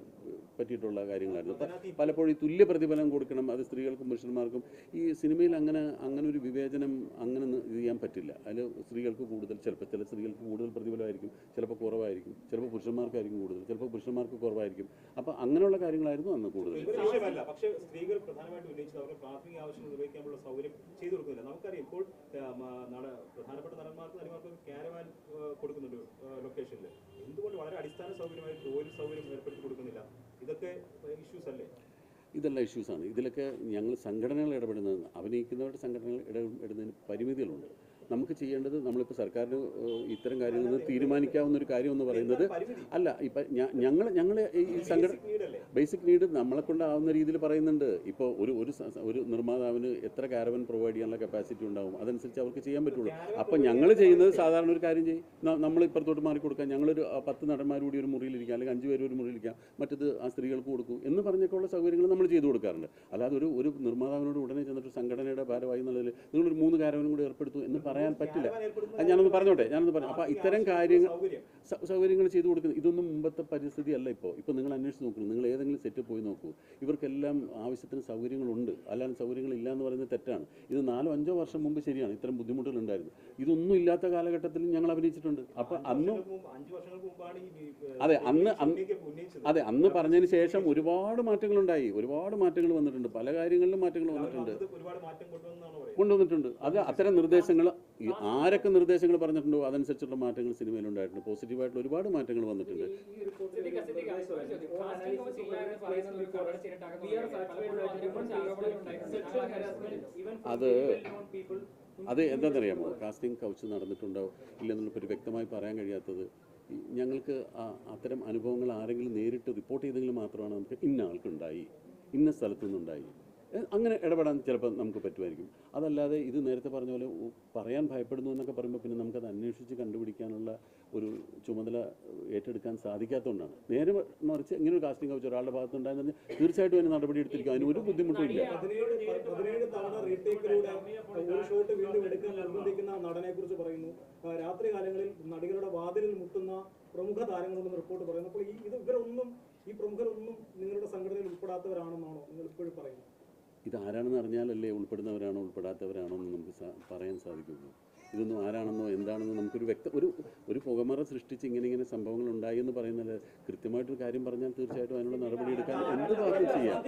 പറ്റിയിട്ടുള്ള കാര്യങ്ങളായിരുന്നു. അപ്പം പലപ്പോഴും തുല്യ പ്രതിഫലം കൊടുക്കണം അത് സ്ത്രീകൾക്കും പുരുഷന്മാർക്കും ഈ സിനിമയിൽ അങ്ങനെ അങ്ങനെ ഒരു വിവേചനം അങ്ങനെ ചെയ്യാൻ പറ്റില്ല. അതിൽ സ്ത്രീകൾക്ക് കൂടുതൽ ചിലപ്പോൾ ചില സ്ത്രീകൾക്ക് കൂടുതൽ പ്രതിഫലമായിരിക്കും ചിലപ്പോൾ കുറവായിരിക്കും ചിലപ്പോൾ പുരുഷന്മാർക്കായിരിക്കും കൂടുതൽ ചിലപ്പോൾ പുരുഷന്മാർക്ക് കുറവായിരിക്കും. അപ്പം അങ്ങനെയുള്ള കാര്യങ്ങളായിരുന്നു അന്ന് കൂടുതൽ. പ്രാഥമിക ആവശ്യങ്ങൾ സൗകര്യം ചെയ്തു കൊടുക്കുന്നില്ല. നമുക്കറിയാം ഇപ്പോൾ പ്രധാനപ്പെട്ട നടന്മാർക്ക് കൊടുക്കുന്നുണ്ട് ലൊക്കേഷനിൽ എന്തുകൊണ്ട് വളരെ അടിസ്ഥാന സൗകര്യമായി ജോലി സൗകര്യം കൊടുക്കുന്നില്ല. ഇതൊക്കെ ഇഷ്യൂസ് അല്ലേ? ഇതെല്ലാം ഇഷ്യൂസാണ് ഇതിലൊക്കെ ഞങ്ങൾ സംഘടനകൾ ഇടപെടുന്നത് അഭിനയിക്കുന്നവരുടെ സംഘടനകൾ ഇടപെടുന്നതിന് പരിമിതികളുണ്ട്. നമുക്ക് ചെയ്യേണ്ടത് നമ്മളിപ്പോൾ സർക്കാരിന് ഇത്തരം കാര്യങ്ങൾ തീരുമാനിക്കാവുന്ന ഒരു കാര്യം എന്ന് പറയുന്നത് അല്ല. ഇപ്പം ഞങ്ങൾ ഞങ്ങൾ ഈ സംഘടന ബേസിക് നീഡ് നമ്മളെ കൊണ്ടാവുന്ന രീതിയിൽ പറയുന്നുണ്ട്. ഇപ്പോൾ ഒരു ഒരു ഒരു നിർമ്മാതാവിന് എത്ര കാരവൻ പ്രൊവൈഡ് ചെയ്യാനുള്ള കപ്പാസിറ്റി ഉണ്ടാവും? അതനുസരിച്ച് അവർക്ക് ചെയ്യാൻ പറ്റുള്ളൂ. അപ്പോൾ ഞങ്ങൾ ചെയ്യുന്നത് സാധാരണ ഒരു കാര്യം ചെയ്യും. നമ്മൾ ഇപ്പുറത്തോട്ട് മാറിക്കൊടുക്കാം. ഞങ്ങളൊരു ആ, പത്ത് നടന്മാർ കൂടി ഒരു മുറിയിലിരിക്കാം അല്ലെങ്കിൽ അഞ്ച് പേര് ഒരു മുറിയിലിരിക്കാം മറ്റത് ആ സ്ത്രീകൾക്ക് കൊടുക്കും എന്ന് പറഞ്ഞൊക്കെ ഉള്ള സൗകര്യങ്ങൾ നമ്മൾ ചെയ്തു കൊടുക്കാറുണ്ട്. അല്ലാതെ ഒരു ഒരു നിർമ്മാതാവിനോട് ഉടനെ ചെന്നിട്ട് സംഘടനയുടെ ഭാരവായി എന്നുള്ളതിൽ നിങ്ങളൊരു മൂന്ന് കാരവനും കൂടി ഏർപ്പെടുത്തു എന്ന് പറയാൻ പറ്റില്ല. ഞാനൊന്ന് പറഞ്ഞോട്ടെ? ഞാനൊന്ന് പറഞ്ഞു അപ്പോൾ ഇത്തരം കാര്യങ്ങൾ സൗകര്യങ്ങൾ ചെയ്തു കൊടുക്കുന്നത് ഇതൊന്നും മുമ്പത്തെ പരിസ്ഥിതി അല്ല ഇപ്പോൾ ഇപ്പോൾ നിങ്ങൾ അന്വേഷിച്ച് നോക്കണം. നിങ്ങൾ ഏതെങ്കിലും സെറ്റ് പോയി നോക്കൂ. ഇവർക്കെല്ലാം ആവശ്യത്തിന് സൗകര്യങ്ങളുണ്ട്. അല്ലാതെ സൗകര്യങ്ങളില്ല എന്ന് പറയുന്നത് തെറ്റാണ്. ഇത് നാലോ അഞ്ചോ വർഷം മുമ്പ് ശരിയാണ്. ഇത്തരം ബുദ്ധിമുട്ടുകൾ ഉണ്ടായിരുന്നു. ഇതൊന്നും ഇല്ലാത്ത കാലഘട്ടത്തിൽ ഞങ്ങൾ അഭിനയിച്ചിട്ടുണ്ട്. അപ്പോൾ അന്ന് അതെ അന്ന് അതെ അന്ന് പറഞ്ഞതിന് ശേഷം ഒരുപാട് മാറ്റങ്ങളുണ്ടായി. ഒരുപാട് മാറ്റങ്ങൾ വന്നിട്ടുണ്ട്. പല കാര്യങ്ങളിലും മാറ്റങ്ങൾ വന്നിട്ടുണ്ട്. കൊണ്ടുവന്നിട്ടുണ്ട്. അത് അത്തരം നിർദ്ദേശങ്ങൾ ഈ ആരൊക്കെ നിർദ്ദേശങ്ങൾ പറഞ്ഞിട്ടുണ്ടോ അതനുസരിച്ചുള്ള മാറ്റങ്ങൾ സിനിമയിൽ ഉണ്ടായിട്ടുണ്ട് പോസിറ്റീവായിട്ടുള്ള ഒരുപാട് മാറ്റങ്ങൾ വന്നിട്ടുണ്ട്. ആരോപണങ്ങൾ ഉണ്ടായിട്ടുണ്ട്. അത് അത് എന്താണെന്നറിയാമോ? കാസ്റ്റിംഗ് കൗച്ച് നടന്നിട്ടുണ്ടോ ഇല്ലെന്നുള്ള ഒരു വ്യക്തമായി പറയാൻ കഴിയാത്തത് ഞങ്ങൾക്ക് അത്തരം അനുഭവങ്ങൾ ആരെങ്കിലും നേരിട്ട് റിപ്പോർട്ട് ചെയ്തെങ്കിൽ മാത്രമാണ് നമുക്ക് ഇന്ന ആൾക്കുണ്ടായി ഇന്ന സ്ഥലത്തു നിന്നുണ്ടായി അങ്ങനെ ഇടപെടാൻ ചിലപ്പോൾ നമുക്ക് പറ്റുമായിരിക്കും. അതല്ലാതെ ഇത് നേരത്തെ പറഞ്ഞ പോലെ പറയാൻ ഭയപ്പെടുന്നു എന്നൊക്കെ പറയുമ്പോൾ പിന്നെ നമുക്കത് അന്വേഷിച്ച് കണ്ടുപിടിക്കാനുള്ള ഒരു ചുമതല ഏറ്റെടുക്കാൻ സാധിക്കാത്തതുകൊണ്ടാണ്. നേരെ മറിച്ച് ഇങ്ങനെ ഒരു കാസ്റ്റിംഗ് കൗച്ച് ഒരാളുടെ ഭാഗത്തുണ്ടായെന്ന് പറഞ്ഞാൽ തീർച്ചയായിട്ടും അതിന് നടപടി എടുത്തിരിക്കും. അതിന് ഒരു ബുദ്ധിമുട്ടും ഇല്ല. രാത്രി കാലങ്ങളിൽ നടികളുടെ വാതിലിൽ മുട്ടുന്ന പ്രമുഖ താരങ്ങളുണ്ടെന്ന് റിപ്പോർട്ട് പറയുന്നു. അപ്പോൾ ഈ ഇത് ഇവരൊന്നും ഈ പ്രമുഖരൊന്നും നിങ്ങളുടെ സംഘടനയിൽ ഉൾപ്പെടാത്തവരാണെന്നാണോ നിങ്ങൾ ഇപ്പോഴും പറയുന്നത്? ഇത് ആരാണെന്ന് അറിഞ്ഞാലല്ലേ ഉൾപ്പെടുന്നവരാണോ ഉൾപ്പെടാത്തവരാണോ എന്ന് നമുക്ക് പറയാൻ സാധിക്കുള്ളൂ. ഇതൊന്നും ആരാണെന്നോ എന്താണെന്നോ നമുക്കൊരു വ്യക്ത ഒരു ഒരു പുകമറ സൃഷ്ടിച്ച് ഇങ്ങനെ ഇങ്ങനെ സംഭവങ്ങൾ ഉണ്ടായി എന്ന് പറയുന്നത് കൃത്യമായിട്ടൊരു കാര്യം പറഞ്ഞാൽ തീർച്ചയായിട്ടും അതിനുള്ള നടപടി എടുക്കാൻ എന്ത് ഭാഗം ചെയ്യാം.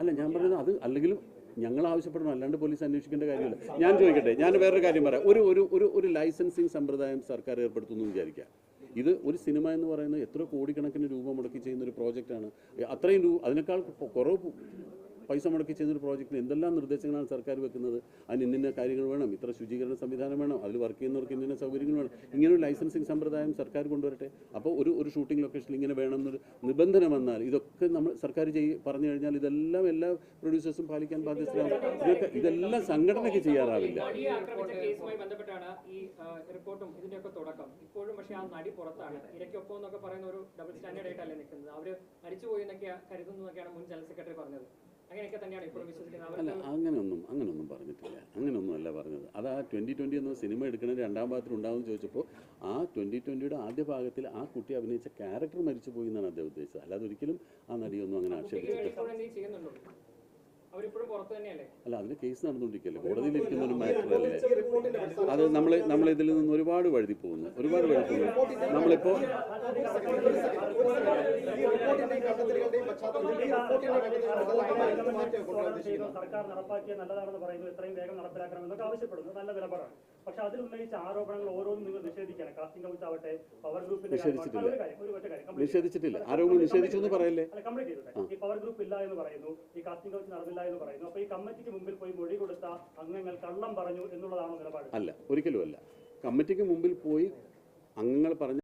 അല്ല ഞാൻ പറയുന്നത് അത് അല്ലെങ്കിലും ഞങ്ങൾ ആവശ്യപ്പെടണം അല്ലാണ്ട് പോലീസ് അന്വേഷിക്കേണ്ട കാര്യമില്ല. ഞാൻ ചോദിക്കട്ടെ ഞാൻ വേറൊരു കാര്യം പറയാം. ഒരു ഒരു ഒരു ലൈസൻസിങ് സമ്പ്രദായം സർക്കാർ ഏർപ്പെടുത്തുന്നു വിചാരിക്കാം. ഇത് ഒരു സിനിമ എന്ന് പറയുന്നത് എത്ര കോടിക്കണക്കിന് രൂപ മുടക്കി ചെയ്യുന്ന ഒരു പ്രോജക്റ്റാണ്. അത്രയും രൂപ അതിനേക്കാൾ കുറവ് പൈസ മുടക്കി ഒരു പ്രോജക്റ്റിന് എന്തെല്ലാം നിർദ്ദേശങ്ങളാണ് സർക്കാർ വെക്കുന്നത്? അതിന് ഇന്ന കാര്യങ്ങൾ വേണം. ഇത്ര ശുചീകരണ സംവിധാനം വേണം. അതിൽ വർക്ക് ചെയ്യുന്നവർക്ക് ഇന്ന സൗകര്യങ്ങൾ വേണം. ഇങ്ങനെ ഒരു ലൈസൻസിങ് സമ്പ്രദായം സർക്കാർ കൊണ്ടുവരട്ടെ. അപ്പോൾ ഒരു ഒരു ഷൂട്ടിംഗ് ലൊക്കേഷനിൽ ഇങ്ങനെ വേണം എന്നൊരു നിബന്ധന വന്നാൽ ഇതൊക്കെ നമ്മൾ സർക്കാർ ചെയ്യ പറഞ്ഞു കഴിഞ്ഞാൽ ഇതെല്ലാം എല്ലാ പ്രൊഡ്യൂസേഴ്സും പാലിക്കാൻ ബാധ്യസ്ഥരാകും ഇതൊക്കെ ഇതെല്ലാം സംഘടനയ്ക്ക് ചെയ്യാറാവില്ല. കേസുമായി ഈ റിപ്പോർട്ടും ഇതിന്റെയൊക്കെ തുടക്കം. ഇപ്പോഴും പക്ഷേ ആ നടി പുറത്താണ്. ഇരയ്ക്കൊപ്പം എന്നൊക്കെ പറയുന്ന ഒരു ഡബിൾ സ്റ്റാൻഡേർഡ് ആയിട്ടല്ലേ നിൽക്കുന്നത്. അവർ മരിച്ചുപോയി എന്നൊക്കെയാണ് മുൻ ജനറൽ സെക്രട്ടറി പറഞ്ഞത്. അല്ല അങ്ങനെയൊന്നും അങ്ങനെയൊന്നും പറഞ്ഞിട്ടില്ല. അങ്ങനെയൊന്നും അല്ല പറഞ്ഞത്. അത് ആ ട്വന്റി ട്വന്റി എന്ന സിനിമ എടുക്കുന്ന രണ്ടാം ഭാഗത്തിൽ ഉണ്ടാവും ചോദിച്ചപ്പോൾ ആ ട്വന്റി ട്വന്റിയുടെ ആദ്യ ഭാഗത്തിൽ ആ കുട്ടി അഭിനയിച്ച ക്യാരക്ടർ മരിച്ചു പോയി എന്നാണ് അദ്ദേഹം ഉദ്ദേശിച്ചത്. അല്ലാതെ ഒരിക്കലും ആ നടിയൊന്നും അങ്ങനെ ആക്ഷേപിച്ചിട്ടില്ല. അല്ല അതിന് കേസ് നടന്നുകൊണ്ടിരിക്കല്ലേ കോടതിയിൽ ഇരിക്കുന്ന ഒരു അടിസ്ഥാനത്തിൽ അത് നമ്മൾ നമ്മൾ ഇതിൽ നിന്ന് ഒരുപാട് വഴുതി പോകുന്നു. ഒരുപാട് വഴുതി പോകുന്നു. നമ്മളിപ്പോൾ സർക്കാർ നടപ്പാക്കിയ നല്ലതാണെന്ന് പറയുന്നു ഇത്രയും വേഗം നടപ്പിലാക്കണമെന്നൊക്കെ ആവശ്യപ്പെടുന്നു. നല്ല നിലപാടാണ്. പക്ഷെ അതിൽ ഉന്നയിച്ച ആരോപണങ്ങൾ ഓരോന്നും നിങ്ങൾ നിഷേധിക്കണം. കാസ്റ്റിംഗ് കൗച്ച് ആവട്ടെ പവർ ഗ്രൂപ്പിന്റെ നിഷേധിച്ചിട്ടില്ല. ആരോപണം നിഷേധിച്ചു എന്ന് പറയല്ലേ? അല്ല കംപ്ലീറ്റ് ചെയ്തിട്ടുണ്ട് ഈ പവർ ഗ്രൂപ്പ് ഇല്ല എന്ന് പറയുന്നു. ഈ കാസ്റ്റിംഗ് കൗച്ച് നടന്നില്ല എന്ന് പറയുന്നു. അപ്പൊ ഈ കമ്മിറ്റിക്ക് മുമ്പിൽ പോയി മൊഴി കൊടുത്ത അംഗങ്ങൾ കള്ളം പറഞ്ഞു എന്നുള്ളതാണോ നിലപാട്. അല്ല ഒരിക്കലും അല്ല കമ്മിറ്റിക്ക് മുമ്പിൽ പോയി അംഗങ്ങൾ പറഞ്ഞ